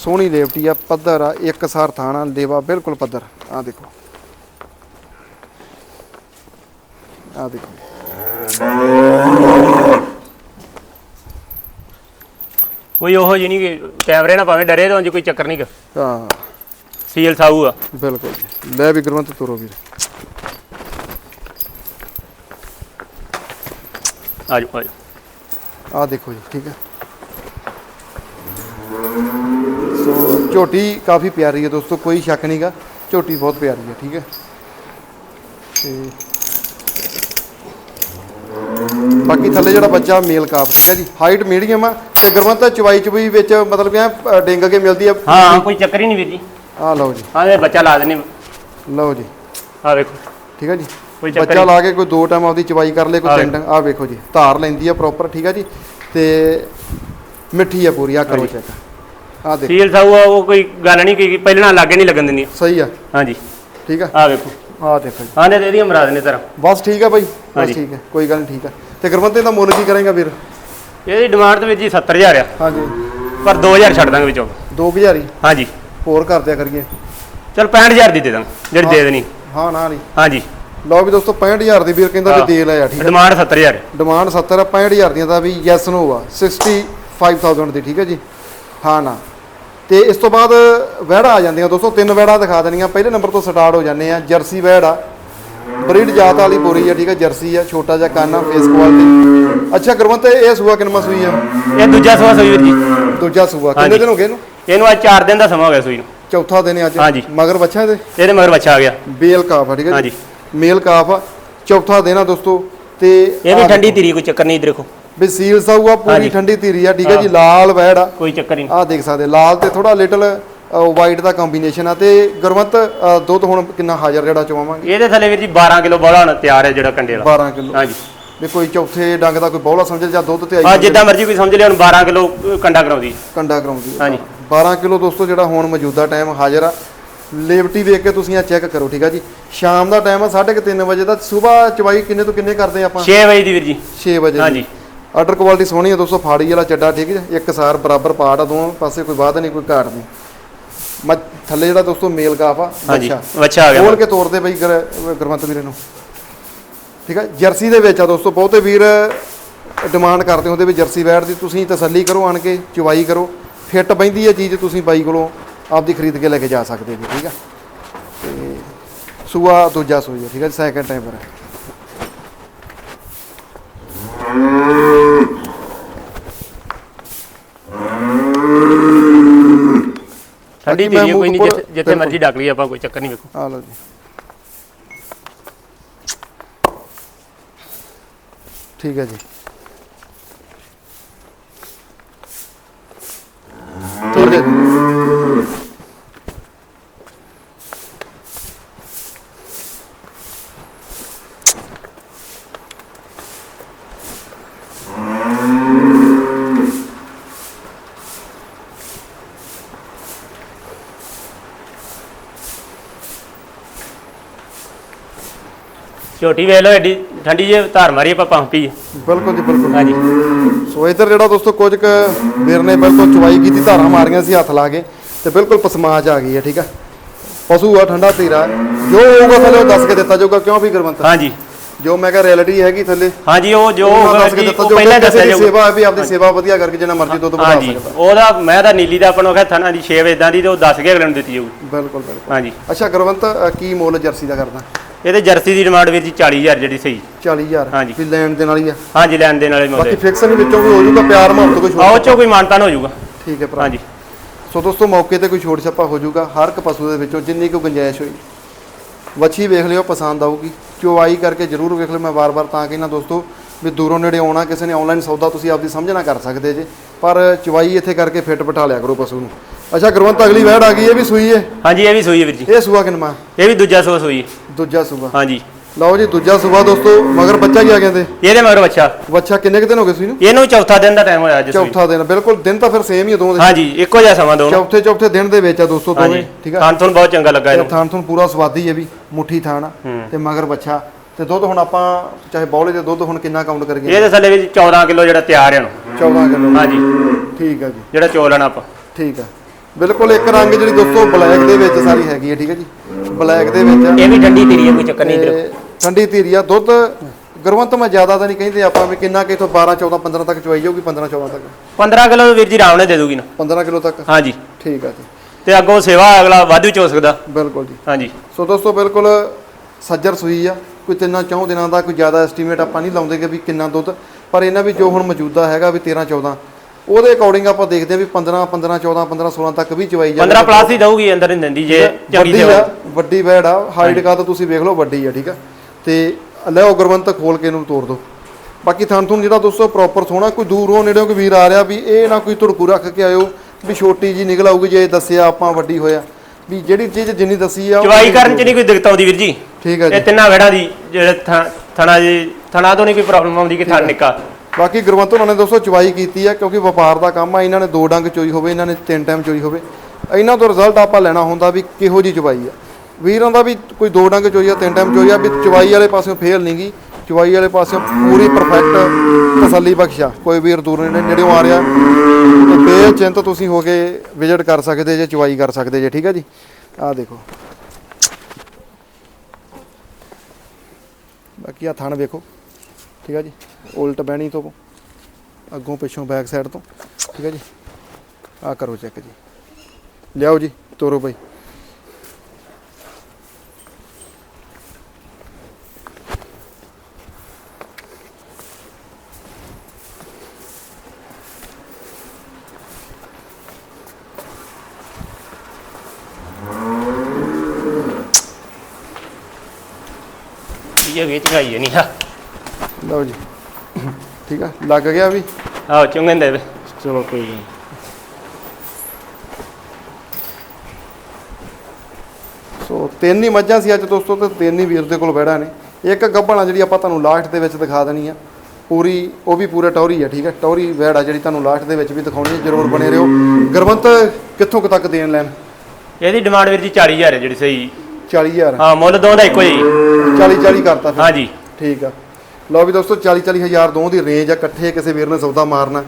ਸੋਹਣੀ ਲੇਵਟੀ ਆ ਪੱਧਰ ਆ ਇੱਕ ਸਾਰ ਥਾਣਾ ਲੇਵਾ ਬਿਲਕੁਲ ਪੱਧਰ ਆ। ਦੇਖੋ। ਆ ਦੇਖੋ। ਕੋਈ ਉਹੋ ਜਿਹੀ ਨਹੀਂ ਕਿ ਕੈਮਰੇ ਨਾਲ ਭਾਵੇਂ ਡਰੇ ਤਾਂ ਕੋਈ ਚੱਕਰ ਨਹੀਂ ਗਾ। ਹਾਂ। ਸੀਲ ਸਾਊ ਆ। ਬਿਲਕੁਲ ਜੀ। ਲੈ ਵੀ ਗੁਰਵੰਤ ਤੁਰੋ ਵੀਰ। ਆ ਜਾਓ ਆ ਜਾਓ ਆ ਦੇਖੋ ਜੀ ਠੀਕ ਹੈ ਝੋਟੀ ਕਾਫੀ ਪਿਆਰੀ ਹੈ ਦੋਸਤੋ ਕੋਈ ਸ਼ੱਕ ਨਹੀਂਗਾ ਝੋਟੀ ਬਹੁਤ ਪਿਆਰੀ ਹੈ ਠੀਕ ਹੈ। ਤੇ ਬਾਕੀ ਥੱਲੇ ਜਿਹੜਾ ਬੱਚਾ ਮੇਲ ਕਾਪ ਠੀਕ ਹੈ ਜੀ ਹਾਈਟ ਮੀਡੀਅਮ ਆ ਤੇ ਗੁਰਵੰਤ ਚਵਾਈ ਚੁਬਈ ਵਿੱਚ ਮਤਲਬ ਕਿ ਡਿੰਗ ਕੇ ਮਿਲਦੀ ਆ। ਹਾਂ ਕੋਈ ਚੱਕਰ ਹੀ ਨਹੀਂ ਵੀਰ ਜੀ। ਆ ਲਓ ਜੀ। ਹਾਂ ਇਹ ਬੱਚਾ ਲਾ ਦੇਣੇ ਲਓ ਜੀ। ਆ ਵੇਖੋ। ਠੀਕ ਹੈ ਜੀ। ਕੋਈ ਚੱਕਰ ਬੱਚਾ ਲਾ ਕੇ ਕੋਈ ਦੋ ਟਾਈਮ ਆਪਦੀ ਚਵਾਈ ਕਰ ਲੇ ਕੋਈ ਤਿੰਨ ਟਾਈਮ। ਆ ਵੇਖੋ ਜੀ ਧਾਰ ਲੈਂਦੀ ਆ ਪ੍ਰੋਪਰ ਠੀਕ ਹੈ ਜੀ। ਤੇ ਮਿੱਠੀ ਆ ਪੂਰੀ ਆ ਕਰੋ। ਚੈੱਕ ਆ ਦੇਖੋ। ਸੀਲ ਸਾਊ ਆ ਉਹ ਕੋਈ ਗੱਲ ਨਹੀਂ ਕਿ ਪਹਿਲਾਂ ਲਾਗੇ ਨਹੀਂ ਲੱਗਣ ਦਿੰਦੀ ਸਹੀ ਆ। ਹਾਂਜੀ। ਠੀਕ ਆ। ਆ ਵੇਖੋ ਆ ਦੇਖੋ ਜੀ। ਹਾਂ ਦੇ ਇਹਦੀ ਮਰਾ ਦੇਣੇ ਤੇਰਾ। ਬਸ ਠੀਕ ਆ ਬਾਈ। ਬਸ ਹਾਂਜੀ। ਠੀਕ ਹੈ ਕੋਈ ਗੱਲ ਨਹੀਂ ਠੀਕ ਆ। ਤੇ ਗੁਰਵੰਤੇ ਦਾ ਮੁੱਲ ਕੀ ਕਰੇਗਾ ਵੀਰ? ਇਹਦੀ ਡਿਮਾਂਡ ਤੇ ਵੀਰ ਜੀ 70000 ਆ। ਹਾਂਜੀ। ਪਰ 2000 ਛੱਡ ਦਾਂਗੇ ਵਿੱਚੋਂ। 2000 ਹੀ? ਹਾਂਜੀ। ਹੋਰ ਕਰ ਦਿਆ ਕਰੀਏ। ਚਲ 65000 ਦੀ ਦੇ ਦਾਂਗੇ ਜਿਹੜੀ ਦੇ ਦੇਣੀ। ਹਾਂ ਨਾ ਨਹੀਂ। ਹਾਂਜੀ। ਲਓ ਵੀ ਦੋਸਤੋ 65000 ਦੀ ਵੀਰ ਕਹਿੰਦਾ ਵੀ ਹਾਂ। ਦੇ ਲਿਆ ਠੀਕ ਆ। ਡਿਮਾਂਡ 70000 ਡਿਮਾਂਡ 70 ਆ 65000 ਦੀਆਂ ਦਾ ਵੀ ਯੈਸ ਨੋ ਆ। 60 5000 ਦੀ ਠੀਕ ਹੈ ਜੀ। ਹਾਂ ਨਾ। ਤੇ ਇਸ ਤੋਂ ਬਾਅਦ ਵਹਿੜਾ ਆ ਜਾਂਦੀਆਂ। ਦੋਸਤੋ ਤਿੰਨ ਵਹਿੜਾ ਦਿਖਾ ਦੇਣੀਆਂ। ਪਹਿਲੇ ਨੰਬਰ ਤੋਂ ਸਟਾਰਟ ਹੋ ਜਾਂਦੇ ਆ। ਜਰਸੀ ਵਹਿੜ ਆ। ਬਰੀਡ ਜਾਤ ਵਾਲੀ ਬੋਰੀ ਆ ਠੀਕ ਹੈ ਜਰਸੀ ਆ ਛੋਟਾ ਜਿਹਾ ਕੰਨ ਆ ਫੇਸ ਕੁਆਲਿਟੀ ਅੱਛਾ ਗੁਰਵੰਤ ਇਹ ਸੂਆ ਕਿੰਨਵਾਂ ਸੂਈ ਆ? ਇਹ ਦੂਜਾ ਸਵਾ ਸੂਈ ਵੀਰ ਜੀ। ਦੂਜਾ ਸੂਆ। ਕਿੰਨੇ। ਦਿਨ ਹੋ ਗਏ ਇਹਨੂੰ? ਇਹਨੂੰ ਅੱਜ 4 ਦਿਨ ਦਾ ਸਮਾਂ ਹੋ ਗਿਆ ਸੂਈ ਨੂੰ। ਚੌਥਾ ਦਿਨ ਅੱਜ। ਹਾਂਜੀ। ਮਗਰ ਬੱਚਾ ਇਹਦੇ? ਇਹਦੇ ਮਗਰ ਬੱਚਾ ਆ ਗਿਆ। ਬੇਲ ਕਾਫ ਆ ਠੀਕ ਹੈ ਹਾਂਜੀ। ਮੇਲ ਕਾਫ ਆ। ਚੌਥਾ ਦਿਨ ਆ ਦੋਸਤੋ। ਤੇ ਇਹ ਵੀ ਠੰਡੀ ਧੀਰੀ ਕੋਈ ਚੱਕਰ ਨਹੀਂ ਦੇਖੋ। ਵੀ ਸੀਲ ਸਾਊ ਆ ਪੂਰੀ। ਠੰਡੀ ਧੀਰੀ ਆ ਠੀਕ ਹੈ ਜੀ ਹਾਂ। ਲਾਲ ਵੈੜ ਆ। ਕੋਈ ਚੱਕਰ ਹੀ ਨਹੀਂ। ਆਹ ਦੇਖ ਸਕਦੇ ਲਾਲ ਤੇ ਥੋੜਾ ਲਿਟਲ ਵਾਈਟ ਦਾ ਕੰਬੀਨੇਸ਼ਨ ਆ। ਤੇ ਗੁਰਵੰਤ ਅ, ਦੁੱਧ ਹੁਣ ਕਿੰਨਾ ਹਾਜ਼ਰ ਜਿਹੜਾ ਚਵਾਵਾਂਗੇ ਇਹਦੇ ਥੱਲੇ ਵੀਰ ਜੀ 12 ਕਿਲੋ ਬੋਲਾ ਹੁਣ ਤਿਆਰ ਹੈ ਜਿਹੜਾ ਕੰਡੇ ਵਾਲਾ। 12 ਕਿਲੋ। ਹਾਂਜੀ। ਵੀ ਕੋਈ ਚੌਥੇ ਡੰਗ ਦਾ ਕੋਈ ਬੌਲਾ ਸਮਝ ਜਾਂ ਦੁੱਧ ਤੇ ਹਾਂ ਆਈ ਜਿੱਦਾਂ ਮਰਜ਼ੀ ਕੋਈ ਸਮਝ ਲਿਆ ਹੁਣ 12 ਕਿਲੋ ਕੰਡਾ ਕਰਾਉਂਦੀ। ਕੰਡਾ ਕਰਾਉਂਦੀ ਆ। ਹਾਂਜੀ। 12 ਕਿਲੋ ਦੋਸਤੋ ਜਿਹੜਾ ਹੁਣ ਮੌਜੂਦਾ ਟਾਈਮ ਹਾਜ਼ਰ ਆ। ਲੇਵਟੀ ਵੇਖ ਕੇ ਤੁਸੀਂ ਆ ਚੈੱਕ ਕਰੋ ਠੀਕ ਆ ਜੀ? ਸ਼ਾਮ ਦਾ ਟਾਈਮ ਆ 3:30 ਵਜੇ ਦਾ। ਸਵੇਰ ਚਵਾਈ ਕਿੰਨੇ ਤੋਂ ਕਿੰਨੇ ਕਰਦੇ ਆਪਾਂ? 6 ਵਜੇ ਦੀ ਵੀਰ ਜੀ। 6 ਵਜੇ ਹਾਂਜੀ। ਆਰਡਰ ਕੁਆਲਿਟੀ ਸੋਹਣੀ ਆ ਦੋਸਤੋ ਫਾੜੀ ਵਾਲਾ ਚੱਡਾ ਠੀਕ ਹੈ ਇੱਕ ਸਾਰ ਬਰਾਬਰ ਪਾਟ ਆ ਦੋਵਾਂ ਪਾਸੇ ਕੋਈ ਵਾਧ ਨਹੀਂ ਕੋਈ ਘਾਟ ਨਹੀਂ। ਮ ਥੱਲੇ ਜਿਹੜਾ ਦੋਸਤੋ ਮੇਲ ਕਾਫ ਆ ਹਾਂਜੀ ਬੱਚਾ। ਆ ਖੋਲ ਗਿਆ ਕੇ ਤੋਰਦੇ ਬਈ ਗੁਰ- ਗੁਰਮੰਤ ਵੀਰੇ ਨੂੰ। ਠੀਕ ਆ ਜਰਸੀ ਦੇ ਵਿੱਚ ਆ ਦੋਸਤੋ ਬਹੁਤੇ ਵੀਰ ਡਿਮਾਂਡ ਕਰਦੇ ਹੁੰਦੇ ਵੀ ਜਰਸੀ ਵੈੜ ਦੀ ਤੁਸੀਂ ਤਸੱਲੀ ਕਰੋ ਆਣ ਕੇ ਚੁਵਾਈ ਕਰੋ। ਫਿੱਟ ਬੈਂਦੀ ਹੈ ਚੀਜ਼ ਤੁਸੀਂ ਬਾਈ ਕੋਲੋਂ ਆਪਦੀ ਖਰੀਦ ਕੇ ਲੈ ਕੇ ਜਾ ਸਕਦੇ ਜੀ ਠੀਕ ਆ? ਤੇ ਸੂਆ ਦੂਜਾ ਸੂਈ ਹੈ ਠੀਕ ਹੈ ਸੈਕੰਡ ਟਾਈਮ ਪਰ ਠੰਡੀ ਬਾਕੀ ਧੀਰੀ ਹੈ, ਕੋਈ ਨਹੀਂ ਜਿੱਥੇ ਜਿੱਥੇ ਮਰਜ਼ੀ ਡੱਕ ਲਈ ਆਪਾਂ ਕੋਈ ਚੱਕਰ ਨਹੀਂ ਵੇਖੋ। ਆ ਲਓ ਜੀ। ਠੀਕ ਹੈ ਜੀ। ਤੋੜ ਦੇ। ਝੋਟੀ ਵੇਖ ਲਓ ਐਡੀ ਠੰਡੀ ਜੇ ਧਾਰ ਮਾਰੀ ਆਪਾਂ ਪੰਪੀ ਬਿਲਕੁਲ ਜੀ ਬਿਲਕੁਲ। ਹਾਂਜੀ। ਸੋ ਇਧਰ ਜਿਹੜਾ ਦੋਸਤੋ ਕੁਝ ਕੁ ਵੀਰ ਨੇ ਬਿਲਕੁਲ ਚੁਵਾਈ ਕੀਤੀ ਧਾਰਾਂ ਮਾਰੀਆਂ ਸੀ ਹੱਥ ਲਾ ਕੇ ਤੇ ਬਿਲਕੁਲ ਪਸਮਾਜ ਆ ਗਈ ਹੈ ਠੀਕ ਆ? ਪਸ਼ੂ ਆ ਠੰਡਾ ਧੀਰਾ। ਜੋ ਹੋਊਗਾ ਥੱਲੇ ਉਹ ਦੱਸ ਕੇ ਦਿੱਤਾ ਜਾਊਗਾ ਕਿਉਂ ਵੀ ਗੁਰਵੰਤ? ਹਾਂਜੀ। ਜੋ ਮੈਂ ਕਿਹਾ ਰਿਐਲਿਟੀ ਹੈਗੀ ਥੱਲੇ। ਹਾਂਜੀ ਉਹ ਜੋ ਦੱਸ ਕੇ ਜੀ ਦਿੱਤਾ ਪਹਿਲਾਂ ਦੱਸਿਆ ਜਾਊਗਾ। ਸੇਵਾ ਵੀ ਆਪਦੀ ਸੇਵਾ ਵਧੀਆ ਕਰਕੇ ਜਿੰਨਾ ਮਰਜ਼ੀ ਦੁੱਧ ਵਧਾ ਹਾਂਜੀ। ਸਕਦਾ। ਉਹਦਾ ਮੈਂ ਤਾਂ ਨੀਲੀ ਦਾ ਆਪਾਂ ਨੂੰ ਕਿਹਾ ਥਣਾ ਦੀ 6 ਵਜੇ ਇਦਾਂ ਦੀ ਤੇ ਉਹ ਦੱਸ ਕੇ ਅਗਲੇ ਨੂੰ ਦਿੱਤੀ ਜਾਊਗੀ। ਬਿਲਕੁਲ ਬਿਲਕੁਲ। ਹਾਂਜੀ। ਅੱਛਾ ਗੁਰਵੰਤ ਕੀ ਮੁੱਲ ਜਰਸੀ ਦਾ ਕਰਦਾ? ਇਹਦੇ ਜਰਸੀ ਦੀ ਡਿਮਾਂਡ ਵੀਰ ਜੀ 40000 ਜਿਹੜੀ ਸਹੀ। 40000 ਹਾਂਜੀ। ਵੀ ਲੈਣ ਦੇ ਨਾਲ ਹੀ ਆ? ਹਾਂਜੀ ਲੈਣ ਦੇਣ ਵਾਲੇ ਬਾਕੀ ਮੁੱਲ ਫਿਕਸਨ ਵਿੱਚੋਂ ਵੀ ਹੋ ਜਾਊਗਾ ਪਿਆਰ ਮੁਹੱਬਤ ਕੋਈ ਆਓ ਛੋਟ ਚੋਂ ਕੋਈ ਮਾਨਤਾਨ ਹੋ ਜਾਊਗਾ। ਠੀਕ ਹੈ ਭਰਾ। ਹਾਂਜੀ। ਸੋ ਦੋਸਤੋ ਮੌਕੇ ਤੇ ਕੋਈ ਛੋਟ ਛੱਪਾ ਹੋ ਜਾਊਗਾ ਹਰ ਇੱਕ ਪਸ਼ੂ ਦੇ ਵਿੱਚੋਂ ਜਿੰਨੀ ਕੁ ਗੁੰਜਾਇਸ਼ ਹੋਈ। ਵੱਛੀ ਵੇਖ ਲਿਓ ਪਸੰਦ ਆਊਗੀ। ਚੁਆਈ ਕਰਕੇ ਜਰੂਰ ਵੇਖ ਲਿਓ ਮੈਂ ਵਾਰ-ਵਾਰ ਤਾਂ ਕਹਿੰਦਾ ਦੋਸਤੋ ਵੀ ਦੂਰੋਂ ਨੇੜੇ ਆਉਣਾ ਕਿਸੇ ਨੇ ਆਨਲਾਈਨ ਸੌਦਾ ਤੁਸੀਂ ਆਪਦੀ ਸਮਝ ਨਾ ਕਰ ਸਕਦੇ ਜੇ। ਪਰ ਚੁਆਈ ਇੱਥੇ ਕਰਕੇ ਫਿੱਟ ਬਿਠਾ ਲਿਆ ਕਰੋ ਪਸ਼ੂ ਨੂੰ। ਅੱਛਾ ਗੁਰਵੰਤ ਅਗਲੀ ਵਹਿੜ ਆ ਗਈ ਇਹ ਵੀ ਸੂਈ ਹੈ ਹਾਂਜੀ ਇਹ ਵੀ ਸੂਈ ਹੈ ਵੀਰ ਜੀ। ਇਹ ਸੂਆ ਕਿਨਮਾ ਇਹ ਵੀ ਦੂਜਾ ਸੂਆ ਸੂਈ ਹੈ। ਦੂਜਾ ਸੂਆ ਹਾਂਜੀ। ਲਓ ਜੀ ਦੂਜਾ ਸੂਆ ਦੋਸਤੋ ਮਗਰ ਬੱਚਾ ਕੀ ਆ ਕਹਿੰਦੇ? ਇਹਦੇ ਮਗਰ ਬੱਚਾ। ਬੱਚਾ ਕਿੰਨੇ ਕੁ ਦਿਨ ਹੋ ਗਏ ਸੂਈ ਨੂੰ? ਇਹਨੂੰ ਚੌਥਾ ਦਿਨ ਦਾ ਟਾਈਮ ਹੋਇਆ ਅੱਜ ਸੂਈ ਚੌਥਾ ਦਿਨ ਬਿਲਕੁਲ ਦਿਨ ਤਾਂ ਫਿਰ ਸੇਮ ਹੀ ਆ ਦੋਵਾਂ ਦੇ। ਹਾਂਜੀ ਇੱਕੋ ਜਿਹਾ ਸਮਾਂ ਦੋਨੋਂ ਚੌਥੇ ਚੌਥੇ ਦਿਨ ਦੇ ਵਿੱਚ ਆ ਦੋਸਤੋ ਦੋਵੇਂ ਹਾਂਜੀ। ਠੀਕ ਆ? ਖਾਣ ਬਹੁਤ ਚੰਗਾ ਲੱਗਾ ਤੇ ਇਹਨੂੰ ਥਾਣ ਪੂਰਾ ਸਵਾਦੀ ਹੈ ਵੀ ਮੁੱਠੀ ਥਾਣ ਆ। ਤੇ ਮਗਰ ਬੱਚਾ। ਤੇ ਦੁੱਧ ਹੁਣ ਆਪਾਂ ਚਾਹੇ ਬੌਲੇ ਦੇ ਦੁੱਧ ਹੁਣ ਕਿੰਨਾ ਕਾਊਂਟ ਕਰੀਏ? ਇਹਦੇ ਥੱਲੇ ਵਿੱਚ 14 ਕਿਲੋ ਜਿਹੜਾ ਤਿਆਰ ਹੈ ਹੁਣ 14 ਕਿਲੋ। ਹਾਂਜੀ। ਠੀਕ ਆ ਜੀ। ਜਿਹੜਾ ਚੋਲ ਲੈਣਾ ਆਪਾਂ। ਠੀਕ ਆ। ਬਿਲਕੁਲ ਇੱਕ ਰੰਗ ਜਿਹੜੀ ਦੋਸਤੋ ਬਲੈਕ ਦੇ ਵਿੱਚ ਸਾਰੀ ਹੈਗੀ ਹੈ ਠੀਕ ਹੈ ਜੀ। ਬਲੈਕ ਦੇ ਵਿੱਚ। ਇਹ ਵੀ ਠੰਡੀ ਧੀਰੀ ਹੈ ਕੋਈ ਚੱਕਰ ਨਹੀਂ ਇਧਰ। ਠੰਡੀ ਧੀਰੀ ਆ ਦੁੱਧ ਗੁਰਵੰਤ ਮੈਂ ਜ਼ਿਆਦਾ ਤਾਂ ਨਹੀਂ ਕਹਿੰਦੇ ਆਪਾਂ ਵੀ ਕਿੰਨਾ ਕਿ ਇਥੋਂ 12 14 15 ਤੱਕ ਚਵਾਈ ਜਾਊਗੀ 15 14 ਤੱਕ। 15 ਕਿਲੋ ਵੀਰ ਜੀ ਰਾਮ ਨੇ ਦੇ ਦੂਗੀ ਨਾ। 15 ਕਿਲੋ ਤੱਕ? ਹਾਂਜੀ। ਠੀਕ ਆ ਜੀ। ਤੇ ਅੱਗੋਂ ਸੇਵਾ ਅਗਲਾ ਵਾਧੂ ਚ ਹੋ ਸਕਦਾ। ਬਿਲਕੁਲ ਜੀ। ਹਾਂਜੀ। ਸੋ ਦੋਸਤੋ ਬਿਲਕੁਲ ਸੱਜਰ ਸੂਈ ਆ। ਕੋਈ ਤਿੰਨਾਂ ਚੌਂ ਦਿਨਾਂ ਦਾ ਕੋਈ ਜ਼ਿਆਦਾ ਐਸਟੀਮੇਟ ਆਪਾਂ ਨਹੀਂ ਲਾਉਂਦੇ ਕਿ ਵੀ ਕਿੰਨਾ ਦੁੱਧ ਪਰ ਇਹਨਾਂ ਵੀ ਜੋ ਹੁਣ ਮੌਜੂਦਾ ਹੈਗਾ ਵੀ 13 14 ਉਹਦੇ ਅਕੋਰਡਿੰਗ ਆਪਾਂ ਦੇਖਦੇ ਆ ਵੀ 15 15 14 15 16 ਤੱਕ ਵੀ ਚਵਾਈ ਜਾਵੇ। 15 ਪਲੱਸ ਹੀ ਦਊਗੀ ਅੰਦਰ ਨਹੀਂ ਦਿੰਦੀ ਜੇ ਚੰਗੀ ਵੱਡੀ ਆ ਵੱਡੀ ਵੈੜ ਆ ਹਾਈਟ ਕਾ ਤਾਂ ਤੁਸੀਂ ਵੇਖ ਲਓ ਵੱਡੀ ਆ ਠੀਕ ਆ। ਤੇ ਲਿਓ ਗੁਰਵੰਤ ਖੋਲ ਕੇ ਇਹਨੂੰ ਤੋੜ ਦਿਓ ਬਾਕੀ ਥਣ ਥੁਣ ਜਿਹੜਾ ਦੋਸਤੋ ਪ੍ਰੋਪਰ ਸੋਹਣਾ ਕੋਈ ਦੂਰੋਂ ਨੇੜਿਓਂ ਕੋਈ ਵੀਰ ਆ ਰਿਹਾ ਵੀ ਇਹ ਨਾ ਕੋਈ ਧੜਕੂ ਰੱਖ ਕੇ ਆਇਓ ਵੀ ਛੋਟੀ ਜੀ ਨਿਕਲ ਆਊਗੀ ਜੇ ਦੱਸਿਆ ਆਪਾਂ ਵੱਡੀ ਹੋਇਆ। ਵੀ ਜਿਹੜੀ ਚੀਜ਼ ਜਿੰਨੀ ਦੱਸੀ ਆ ਉਹ ਚਵਾਈ ਕਰਨ ਚ ਨਹੀਂ ਕੋਈ ਦਿੱਕਤ ਆਉਂਦੀ ਵੀਰ ਜੀ। ਠੀਕ ਆ ਜੀ। ਇਹ ਤਿੰਨਾਂ ਵੜਾਂ ਦੀ ਜਿਹੜੇ ਥ- ਥਣਾ ਜੀ ਥਣਾ ਤੋਂ ਨਹੀਂ ਕੋਈ ਪ੍ਰੋਬਲਮ ਆਉਂਦੀ ਕਿ ਥਣ ਨਿੱਕਾ। ਬਾਕੀ ਗੁਰਵੰਤ ਉਹਨਾਂ ਨੇ ਦੋਸਤੋ ਚਵਾਈ ਕੀਤੀ ਹੈ, ਕਿਉਂਕਿ ਵਪਾਰ ਦਾ ਕੰਮ ਆ, ਇਹਨਾਂ ਨੇ ਦੋ ਡੰਗ ਚੋਈ ਹੋਵੇ, ਇਹਨਾਂ ਨੇ ਤਿੰਨ ਟਾਈਮ ਚੋਈ ਹੋਵੇ। ਇਹਨਾਂ ਤੋਂ ਰਿਜ਼ਲਟ ਆਪਾਂ ਲੈਣਾ ਹੁੰਦਾ ਵੀ ਕਿਹੋ ਜੀ ਚਵਾਈ ਆ। ਵੀਰਾਂ ਦਾ ਵੀ ਕੋਈ ਦੋ ਡੰਗ ਚੋਈ ਆ, ਤਿੰਨ ਟਾਈਮ ਚੋਈ ਆ, ਵੀ ਚਵਾਈ ਵਾਲੇ ਪਾਸਿਓਂ ਫੇਲ ਨਹੀਂਗੀ ਚਵਾਈ ਵਾਲੇ ਪਾਸਿਓਂ ਪੂਰੀ ਪਰਫੈਕਟ ਤਸੱਲੀ ਬਖਸ਼ਾ ਕੋਈ ਵੀਰ ਦੂਰ ਨੇੜੇ ਨੇੜਿਓਂ ਆ ਰਿਹਾ। ਤੇ ਬੇਚਿੰਤ ਤੁਸੀਂ ਹੋ ਕੇ ਵਿਜ਼ਿਟ ਕਰ ਸਕਦੇ ਜੇ ਚਵਾਈ ਕਰ ਸਕਦੇ ਜੇ, ਠੀਕ ਆ ਜੀ? ਆਹ ਦੇਖੋ। ਬਾਕੀ ਆ ਥਣ ਵੇਖੋ, ਠੀਕ ਆ ਜੀ? ਉਲਟ ਬਹਿਣੀ ਤੋਂ ਅੱਗੋਂ ਪਿੱਛੋਂ ਬੈਕ ਸਾਈਡ ਤੋਂ। ਠੀਕ ਹੈ ਜੀ? ਆ ਕਰੋ ਚੈੱਕ ਜੀ। ਲਿਆਓ ਜੀ ਤੋਰੋ ਬਾਈ। ਇਹ ਵੇਚ ਗਾਈ ਨਹੀਂ ਆ। ਲਓ ਜੀ। ਠੀਕ ਆ? ਲੱਗ ਗਿਆ ਵੀ? ਆਹ ਚੁੰਗਨ ਦੇ ਵੇ। ਚਲੋ ਕੋਈ ਨਹੀਂ ਸੋ ਤਿੰਨ ਹੀ ਮੱਝਾਂ ਸੀ ਅੱਜ ਦੋਸਤੋ ਤੇ ਤਿੰਨ ਹੀ ਵੀਰ ਦੇ ਕੋਲ ਬੈੜਾ ਨੇ। ਇੱਕ ਗੱਭਣਾ ਜਿਹੜੀ ਆਪਾਂ ਤੁਹਾਨੂੰ ਲਾਸਟ ਦੇ ਵਿੱਚ ਦਿਖਾ ਦੇਣੀ ਆ। ਪੂਰੀ ਉਹ ਵੀ ਪੂਰਾ ਟੌਰੀ ਆ ਠੀਕ ਹੈ ਟੌਰੀ ਵੈੜ ਆ ਜਿਹੜੀ ਤੁਹਾਨੂੰ ਲਾਸਟ ਦੇ ਵਿੱਚ ਵੀ ਦਿਖਾਉਣੀ ਹੈ ਜਰੂਰ ਬਣੇ ਰਹੋ। ਗੁਰਵੰਤ ਕਿੱਥੋਂ ਕੁ ਤੱਕ ਦੇਣ ਲੈਣ? ਇਹਦੀ ਡਿਮਾਂਡ ਵੀਰ ਜੀ 40000 ਹੈ ਜਿਹੜੀ ਸਹੀ। 40000 ਹਾਂ ਮੁੱਲ ਦੋ ਦਾ ਇੱਕੋ ਹੀ। 40 40 ਕਰਤਾ ਫਿਰ। ਹਾਂਜੀ। ਠੀਕ ਆ। ਲਓ ਵੀ ਦੋਸਤੋ 40 40 ਹਜ਼ਾਰ ਦੋ ਦੀ ਰੇਂਜ ਆ ਇਕੱਠੇ ਕਿਸੇ ਵੀਰ ਨੇ ਸੌਦਾ ਮਾਰਨਾ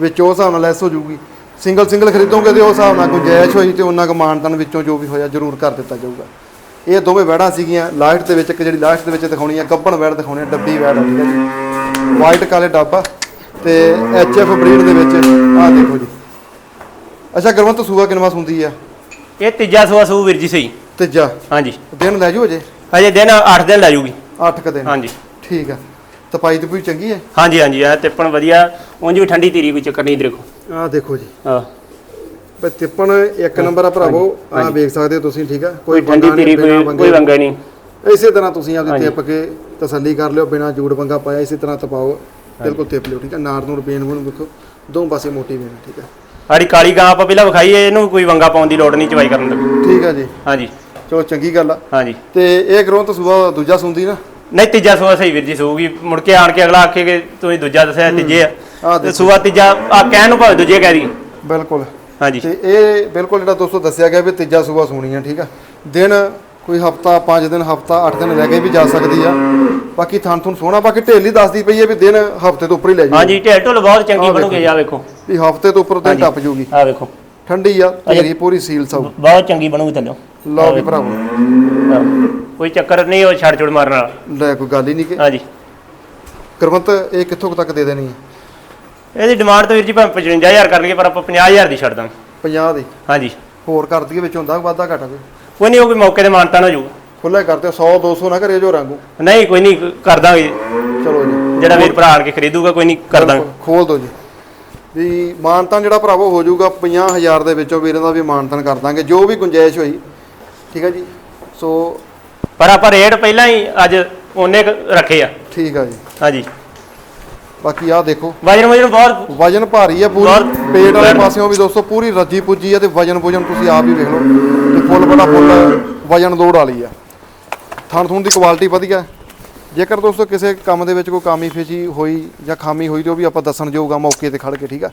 ਵਿੱਚ ਉਸ ਹਿਸਾਬ ਨਾਲ ਲੈਸ ਹੋ ਜੂਗੀ ਸਿੰਗਲ ਸਿੰਗਲ ਖਰੀਦੋਗੇ ਤੇ ਉਸ ਹਿਸਾਬ ਨਾਲ ਗੁੰਜਾਇਸ਼ ਹੋਈ ਤੇ ਉਹਨਾਂ ਕੁ ਮਾਨਤਨ ਵਿੱਚੋਂ ਜੋ ਵੀ ਹੋਇਆ ਜ਼ਰੂਰ ਕਰ ਦਿੱਤਾ ਜਾਊਗਾ। ਇਹ ਦੋਵੇਂ ਵੈੜਾਂ ਸੀਗੀਆਂ ਲਾਸਟ ਦੇ ਵਿੱਚ ਇੱਕ ਜਿਹੜੀ ਲਾਸਟ ਦੇ ਵਿੱਚ ਦਿਖਾਉਣੀ ਆ ਗੱਬਣ ਵੈੜ ਦਿਖਾਉਣੀ ਆ ਡੱਬੀ ਵੈੜ ਆ ਠੀਕ ਹੈ ਜੀ। ਵਾਈਟ ਕਾਲੇ ਡੱਬਾ ਤੇ ਐਚ ਐਫ ਬਰੀਡ ਦੇ ਵਿੱਚ ਆਹ ਦੇਖੋ ਜੀ। ਅੱਛਾ ਗੁਰਵੰਤ ਸੂਆ ਕਿਨਵਾ ਸੁੰਦੀ ਆ? ਇਹ ਤੀਜਾ ਸੂਆ ਸੂ ਵੀਰ ਜੀ ਸਹੀ। ਤੀਜਾ? ਹਾਂਜੀ। ਦਿਨ ਲੈ ਜੂ ਅਜੇ? ਅਜੇ ਦਿਨ 8 ਦਿਨ ਲੈ ਜੂਗੀ। 8 ਕ ਦਿਨ। ਹਾਂਜੀ। ਠੀਕ ਆ। ਤਪਾਈ ਤਪੂਈ ਚੰਗੀ ਹੈ? ਹਾਂਜੀ ਹਾਂਜੀ ਆ ਤਿੱਪਣ ਵਧੀਆ। ਉਂਝ ਵੀ ਠੰਡੀ ਧੀਰੀ ਕੋਈ ਚੱਕਰ ਨਹੀਂ ਦੇਖੋ ਆਹ ਦੇਖੋ ਜੀ। ਹਾਂ ਬਈ ਤਿੱਪਣ ਇੱਕ ਨੰਬਰ ਆ ਭਰਾਵੋ ਆਹ ਵੇਖ ਸਕਦੇ ਹੋ ਤੁਸੀਂ ਠੀਕ ਆ? ਕੋਈ ਠੰਡੀ ਵੰਗਾ ਧੀਰੀ ਬਿਨਾਂ ਕੋਈ ਵੰਗੇ ਕੋਈ ਵੰਗਾ ਨਹੀਂ। ਇਸੇ ਤਰ੍ਹਾਂ ਤੁਸੀਂ ਆਪਦੀ ਹਾਂਜੀ। ਤਿੱਪ ਕੇ ਤਸੱਲੀ ਕਰ ਲਿਓ ਬਿਨਾ ਜੂੜ ਵੰਗਾ ਪਾਇਆ ਇਸੇ ਤਰ੍ਹਾਂ ਤਪਾਓ। ਬਿਲਕੁਲ ਤਿੱਪ ਲਿਓ ਠੀਕ ਆ? ਨਾੜ ਨੂੜ ਬੇਨ ਬੂਨ ਵੇਖੋ ਦੋ ਪਾਸੇ ਮੋਟੀ ਬੇਨ ਠੀਕ ਆ? ਸਾਡੀ ਕਾਲੀ ਗਾਂ ਆਪਾਂ ਪਹਿਲਾਂ ਵਿਖਾਈ ਹੈ ਇਹਨੂੰ ਕੋਈ ਵੰਗਾ ਪਾਉਣ ਦੀ ਲੋੜ ਨਹੀਂ ਚਵਾਈ ਕਰਨ ਦੀ। ਠੀਕ ਆ ਜੀ। ਹਾਂਜੀ। ਚਲੋ ਚੰਗੀ ਗੱਲ ਆ। ਹਾਂਜੀ। ਤੇ ਇਹ ਗਰੋਂ ਤਾਂ ਸੁਬਾ ਦੂਜਾ ਸੁੰਦੀ ਨਾ? ਨਹੀਂ ਤੀਜਾ ਸੂਆ ਸਹੀ ਵੀਰ ਜੀ ਸੂਗੀ ਮੁੜ ਕੇ ਆਣ ਕੇ ਅਗਲਾ ਆਖੇ ਕਿ ਤੁਸੀਂ ਦੂਜਾ ਦੱਸਿਆ ਤੀਜੇ ਆਹ ਆ ਦੇਖੋ। ਤੇ ਸੂਆ ਤੀਜਾ ਆ ਕਹਿਣ ਨੂੰ ਭਾਵੇਂ ਦੂਜੇ ਕਹਿ ਦੀ ਬਿਲਕੁਲ। ਹਾਂਜੀ। ਤੇ ਇਹ ਬਿਲਕੁਲ ਜਿਹੜਾ ਦੋਸਤੋ ਦੱਸਿਆ ਗਿਆ ਵੀ ਤੀਜਾ ਸੂਬਾ ਸੋਣੀ ਆ ਠੀਕ ਆ। ਦਿਨ ਕੋਈ ਹਫਤਾ 5 ਦਿਨ ਹਫਤਾ 8 ਦਿਨ ਲੈ ਕੇ ਵੀ ਜਾ ਸਕਦੀ ਆ। ਬਾਕੀ ਥਣ ਥੁਣ ਸੋਹਣਾ ਬਾਕੀ ਢੇਲੀ ਦੱਸਦੀ ਪਈ ਹੈ ਵੀ ਦਿਨ ਹਫ਼ਤੇ ਤੋਂ ਉੱਪਰ ਹੀ ਲੈ ਜਾਊਗੀ ਹਾਂਜੀ ਢੇਲ ਢੁੱਲ ਬਹੁਤ ਚੰਗੀ ਆਹ ਬਣੂਗੀ। ਆ ਵੇਖੋ। ਵੀ ਹਫ਼ਤੇ ਤੋਂ ਉੱਪਰ ਹਾਂਜੀ। ਟੱਪ ਜੂਗੀ। ਆ ਵੇਖੋ। ਠੰਡੀ ਆ ਤੇਰੀ ਪੂਰੀ ਸੀਲ ਸਭ। ਬਹੁਤ ਚੰਗੀ ਬਣੂਗੀ ਥੱਲੇ ਲਓ ਵੀ ਭਰਾਵੋ। ਕੋਈ ਚੱਕਰ ਨਹੀਂ ਉਹ ਛੱਡ ਛੁੜ ਮਾਰਨ ਵਾਲਾ। ਲੈ ਕੋਈ ਗੱਲ ਹੀ ਨਹੀਂ ਕਿ ਹਾਂਜੀ। ਕਰਮਤ ਇਹ ਕਿੱਥੋਂ ਕੁ ਤੱਕ ਦੇ ਦੇਣੀ ਹੈ? ਇਹਦੀ ਡਿਮਾਂਡ ਤਾਂ ਵੀਰ ਜੀ ਭਾਵੇਂ 55000 ਕਰ ਲਈਏ ਪਰ ਆਪਾਂ 50000 ਦੀ ਛੱਡ ਦਾਂਗੇ। 50 ਦੀ? ਹਾਂਜੀ। ਹੋਰ ਕਰ ਦਈਏ ਵਿੱਚ ਹੁੰਦਾ ਵਾਧਾ ਘਾਟਾ ਕੋਈ? ਕੋਈ ਨਹੀਂ ਉਹ ਕੋਈ ਮੌਕੇ ਤੇ ਮਾਨਤਾ ਨਾ ਜਾਊ। ਖੁੱਲੇ ਕਰਦੇ 100 200 ਨਾ ਕਰਿਓ ਜੋ ਰੰਗੂ। ਨਹੀਂ ਕੋਈ ਨਹੀਂ ਕਰ ਦਾਂਗੇ। ਚਲੋ ਜੀ। ਜਿਹੜਾ ਵੀਰ ਭਰਾ ਆਣ ਕੇ ਖਰੀਦੂਗਾ ਕੋਈ ਨਹੀਂ ਕਰ ਦਾਂਗੇ। ਖੋਲ ਦੋ ਜੀ। ਵੀ ਮਾਨਤਨ ਜਿਹੜਾ ਭਰਾਵੋ ਹੋ ਜਾਊਗਾ 50000 ਦੇ ਵਿੱਚੋਂ ਵੀਰਾਂ ਦਾ ਵੀ ਮਾਨਤਨ ਕਰ ਦਾਂਗੇ ਜੋ ਵੀ ਗੁੰਜਾਇਸ਼ ਹੋਈ। ਠੀਕ ਹੈ ਜੀ? ਸੋ ਪਰ ਆਪਾਂ ਰੇਟ ਪਹਿਲਾਂ ਹੀ ਅੱਜ ਉਹਨੇ ਰੱਖੇ ਆ। ਠੀਕ ਆ ਜੀ। ਹਾਂਜੀ। ਬਾਕੀ ਆਹ ਦੇਖੋ। ਵਜਨ ਵਜਨ ਬਹੁਤ ਵਜਨ ਭਾਰੀ ਆ ਪੂਰੀ। ਬਹੁਤ ਪੇਟ ਵਾਲੇ। ਪਾਸਿਓਂ ਵੀ ਦੋਸਤੋ ਪੂਰੀ ਰੱਜੀ ਪੁੱਜੀ ਆ ਤੇ ਵਜਨ ਵਜਨ ਤੁਸੀਂ ਆਪ ਹੀ ਵੇਖ ਲਓ। ਤੇ ਫੁੱਲ ਬੜਾ ਫੁੱਲ ਵਜਨ ਦੌੜ ਵਾਲੀ ਆ। ਥਣ ਥੁਣ ਦੀ ਕੁਆਲਿਟੀ ਵਧੀਆ। ਜੇਕਰ ਦੋਸਤੋ ਕਿਸੇ ਕੰਮ ਦੇ ਵਿੱਚ ਕੋਈ ਕਾਮੀ ਫੇਚੀ ਹੋਈ ਜਾਂ ਖਾਮੀ ਹੋਈ ਤੇ ਉਹ ਵੀ ਆਪਾਂ ਦੱਸਣ ਜਾਊਗਾ ਮੌਕੇ ਤੇ ਖੜ ਕੇ ਠੀਕ ਆ।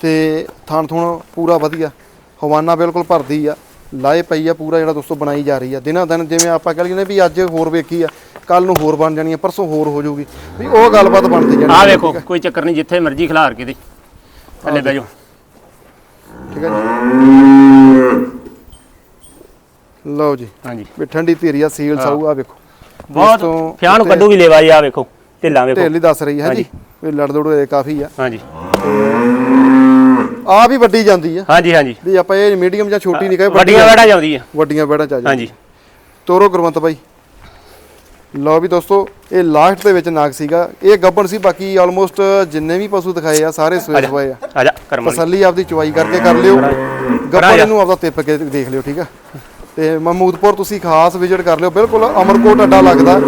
ਤੇ ਥਣ ਥੁਣ ਪੂਰਾ ਵਧੀਆ। ਹਵਾਨਾ ਬਿਲਕੁਲ ਭਰਦੀ ਆ। ਲਾਏ ਪਈ ਆ ਪੂਰਾ ਜਿਹੜਾ ਦੋਸਤੋ ਬਣਾਈ ਜਾ ਰਹੀ ਆ। ਦਿਨਾਂ ਦਿਨ ਜਿਵੇਂ ਆਪਾਂ ਕਹਿ ਲਈਏ ਵੀ ਅੱਜ ਹੋਰ ਵੇਖੀ ਆ ਕੱਲ ਨੂੰ ਹੋਰ ਬਣ ਜਾਣੀ ਆ ਪਰਸੋਂ ਹੋਰ ਹੋ ਜਾਊਗੀ। ਵੀ ਉਹ ਗੱਲਬਾਤ ਬਣਦੀ ਜਾਣੀ ਆ। ਆ, ਵੇਖੋ? ਕੋਈ ਚੱਕਰ ਨਹੀਂ ਜਿੱਥੇ ਮਰਜ਼ੀ ਖਿਲਾਰ ਕੇ ਦੇ ਥੱਲੇ ਬਹਿ ਜਾਓ। ਠੀਕ ਹੈ ਜੀ। ਲਓ ਜੀ ਹਾਂਜੀ। ਵੀ ਠੰਡੀ ਧੀਰੀ ਆ ਸੀਲ ਸਾਊ ਆ ਵੇਖੋ। ਬਹੁਤ ਤੋਂ ਫਿਆਹ ਨੂੰ ਕੱਢੂਗੀ ਲੇਵਾ ਜੀ ਆ ਵੇਖੋ ਢਿੱਲਾਂ ਵੇਖੋ। ਢੇਲੀ ਦੱਸ ਰਹੀ ਹੈ ਜੀ। ਵੀ ਲੜ ਦੜ ਕਾਫੀ ਆ। ਹਾਂਜੀ। ਆ ਵੀ ਵੱਡੀ ਜਾਂਦੀ ਆ। ਹਾਂਜੀ ਹਾਂਜੀ। ਵੀ ਆਪਾਂ ਇਹ ਮੀਡੀਅਮ ਜਾਂ ਛੋਟੀ ਨਹੀਂ ਕਹੇ ਵੱਡੀਆਂ ਵੜਾ ਜਾਂਦੀ ਆ ਵੱਡੀਆਂ ਬੈੜਾਂ ਚ ਆ ਹਾਂਜੀ। ਤੋਰੋ ਗੁਰਵੰਤ ਬਾਈ। ਲਓ ਵੀ ਦੋਸਤੋ ਇਹ ਲਾਸਟ ਦੇ ਵਿੱਚ ਨਾਗ ਸੀਗਾ। ਇਹ ਗੱਬਣ ਸੀ ਬਾਕੀ ਆਲਮੋਸਟ ਜਿੰਨੇ ਵੀ ਪਸ਼ੂ ਦਿਖਾਏ ਆ ਸਾਰੇ ਸੂਏ ਸੂਏ ਆ। ਆ ਜਾ ਕਰਮ। ਤਸੱਲੀ ਆਪਦੀ ਚੁਆਈ ਕਰਕੇ ਕਰ ਲਿਓ। ਗੱਬਣ ਇਹਨੂੰ ਆਪਦਾ ਤਿੱਪ ਕੇ ਦੇਖ ਲਿਓ ਠੀਕ ਆ? ਤੇ ਮਹਮੂਦਪੁਰ ਤੁਸੀਂ ਖਾਸ ਵਿਜ਼ਿਟ ਕਰ ਲਿਓ। ਬਿਲਕੁਲ ਅਮਰਕੋਟ ਅੱਡਾ ਲੱਗਦਾ।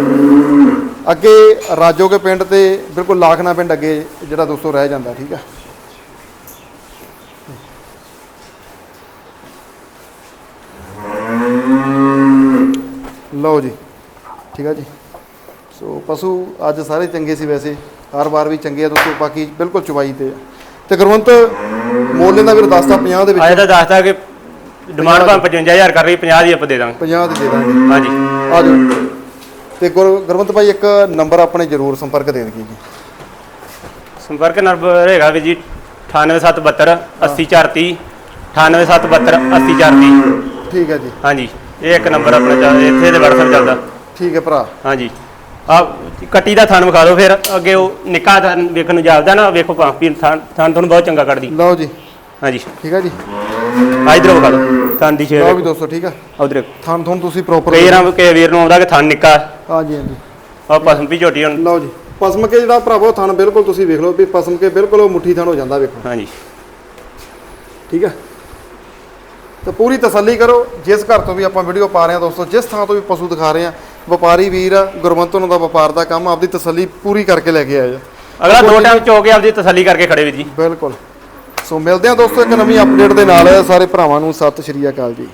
ਅੱਗੇ ਰਾਜੋਗੇ ਪਿੰਡ ਤੇ ਬਿਲਕੁਲ ਲਾਖਨਾ ਪਿੰਡ ਅੱਗੇ ਜਿਹੜਾ ਦੋਸਤੋ ਰਹਿ ਜਾਂਦਾ ਠੀਕ ਆ? ਲਓ ਜੀ। ਠੀਕ ਆ ਜੀ। ਸੋ ਪਸ਼ੂ ਅੱਜ ਸਾਰੇ ਚੰਗੇ ਸੀ ਵੈਸੇ। ਹਰ ਵਾਰ ਵੀ ਚੰਗੇ ਆ ਦੋਸਤੋ ਬਾਕੀ ਬਿਲਕੁਲ ਚੁਵਾਈ ਤੇ ਆ। ਤੇ ਗੁਰਵੰਤ ਮੋਲੇ ਦਾ ਵੀਰ ਦੱਸਦਾ 50 ਦੇ ਵਿੱਚ। ਆਏ ਤਾਂ ਦੱਸਦਾ ਕਿ ਡਿਮਾਂਡ ਭਾਵੇਂ 55000 ਕਰ ਰਹੀ 50 ਦੀ ਆਪਾਂ ਦੇ ਦਾਂਗੇ। 50 ਦੇ ਦੇ ਦਾਂਗੇ। ਹਾਂਜੀ। ਆ ਜਾਓ। ਤੇ ਗੁਰ ਗੁਰਵੰਤ ਭਾਈ ਇੱਕ ਨੰਬਰ ਆਪਣੇ ਜ਼ਰੂਰ ਸੰਪਰਕ ਦੇ ਦੇਣਗੇ ਜੀ। ਸੰਪਰਕ ਨੰਬਰ ਹੈਗਾ ਵੀ ਜੀ 98772 80430 98772 80430 ਠੀਕ ਹੈ ਜੀ। ਹਾਂਜੀ। ਇਹ ਇੱਕ ਨੰਬਰ ਆਪਣਾ ਚੱਲ ਇੱਥੇ ਤੇ WhatsApp ਚੱਲਦਾ। ਠੀਕ ਹੈ ਭਰਾ। ਹਾਂਜੀ। ਆ ਕੱਟੀ ਦਾ ਥਣ ਵਿਖਾ ਦਿਓ ਫਿਰ ਅੱਗੇ ਉਹ ਨਿੱਕਾ ਥਣ ਵੇਖਣ ਨੂੰ ਜਾਪਦਾ ਨਾ ਵੇਖੋ ਕਾਫੀ ਥਣ ਥਣ ਤੁਹਾਨੂੰ ਬਹੁਤ ਚੰਗਾ ਕੱਢਦੀ। ਲਓ ਜੀ। ਹਾਂਜੀ। ਠੀਕ ਆ ਜੀ। ਆ ਇਧਰ ਵਿਖਾ ਦਿਓ ਥਣ ਦੀ ਲਓ ਵੀ ਸ਼ੇਰ ਦੋਸਤੋ ਠੀਕ ਆ ਉਧਰ ਥਣ ਥਣ ਤੁਸੀਂ ਪ੍ਰੋਪਰ ਕਈ ਰਾਂ ਕੇ ਵੀਰ ਨੂੰ ਆਉਂਦਾ ਕਿ ਥਣ ਨਿੱਕਾ। ਹਾਂਜੀ ਹਾਂਜੀ। ਆ ਪਸਮ ਵੀ ਝੋਟੀ ਹੁਣ। ਲਓ ਜੀ। ਪਸਮ ਕੇ ਜਿਹੜਾ ਭਰਾਵੋ ਥਣ ਬਿਲਕੁਲ ਤੁਸੀਂ ਵੇਖ ਲਓ ਵੀ ਪਸਮ ਕੇ ਬਿਲਕੁਲ ਉਹ ਮੁੱਠੀ ਥਣ ਹੋ ਜਾਂਦਾ ਵੇਖੋ। ਹਾਂਜੀ। ਠੀਕ ਹੈ। ਤਾਂ ਪੂਰੀ ਤਸੱਲੀ ਕਰੋ। ਜਿਸ ਘਰ ਤੋਂ ਵੀ ਆਪਾਂ ਵੀਡੀਓ ਪਾ ਰਹੇ ਹਾਂ ਦੋਸਤੋ ਜਿਸ ਥਾਂ ਤੋਂ ਵੀ ਪਸ਼ੂ ਦਿਖਾ ਰਹੇ ਹਾਂ ਵਪਾਰੀ ਵੀਰ ਆ, ਗੁਰਵੰਤ ਉਹਨਾਂ ਦਾ ਵਪਾਰ ਦਾ ਕੰਮ ਆਪਦੀ ਤਸੱਲੀ ਪੂਰੀ ਕਰਕੇ ਲੈ ਕੇ ਆਇਆ ਅਗਲਾ ਦੋ ਟਾਈਮ ਚੋ ਕੇ ਆਪਦੀ ਤਸੱਲੀ ਕਰਕੇ ਖੜੇ ਵੀਰ ਜੀ। ਬਿਲਕੁਲ। ਸੋ ਮਿਲਦੇ ਹਾਂ ਦੋਸਤੋ ਇੱਕ ਨਵੀਂ ਅਪਡੇਟ ਦੇ ਨਾਲ। ਸਾਰੇ ਭਰਾਵਾਂ ਨੂੰ ਸਤਿ ਸ਼੍ਰੀ ਅਕਾਲ ਜੀ।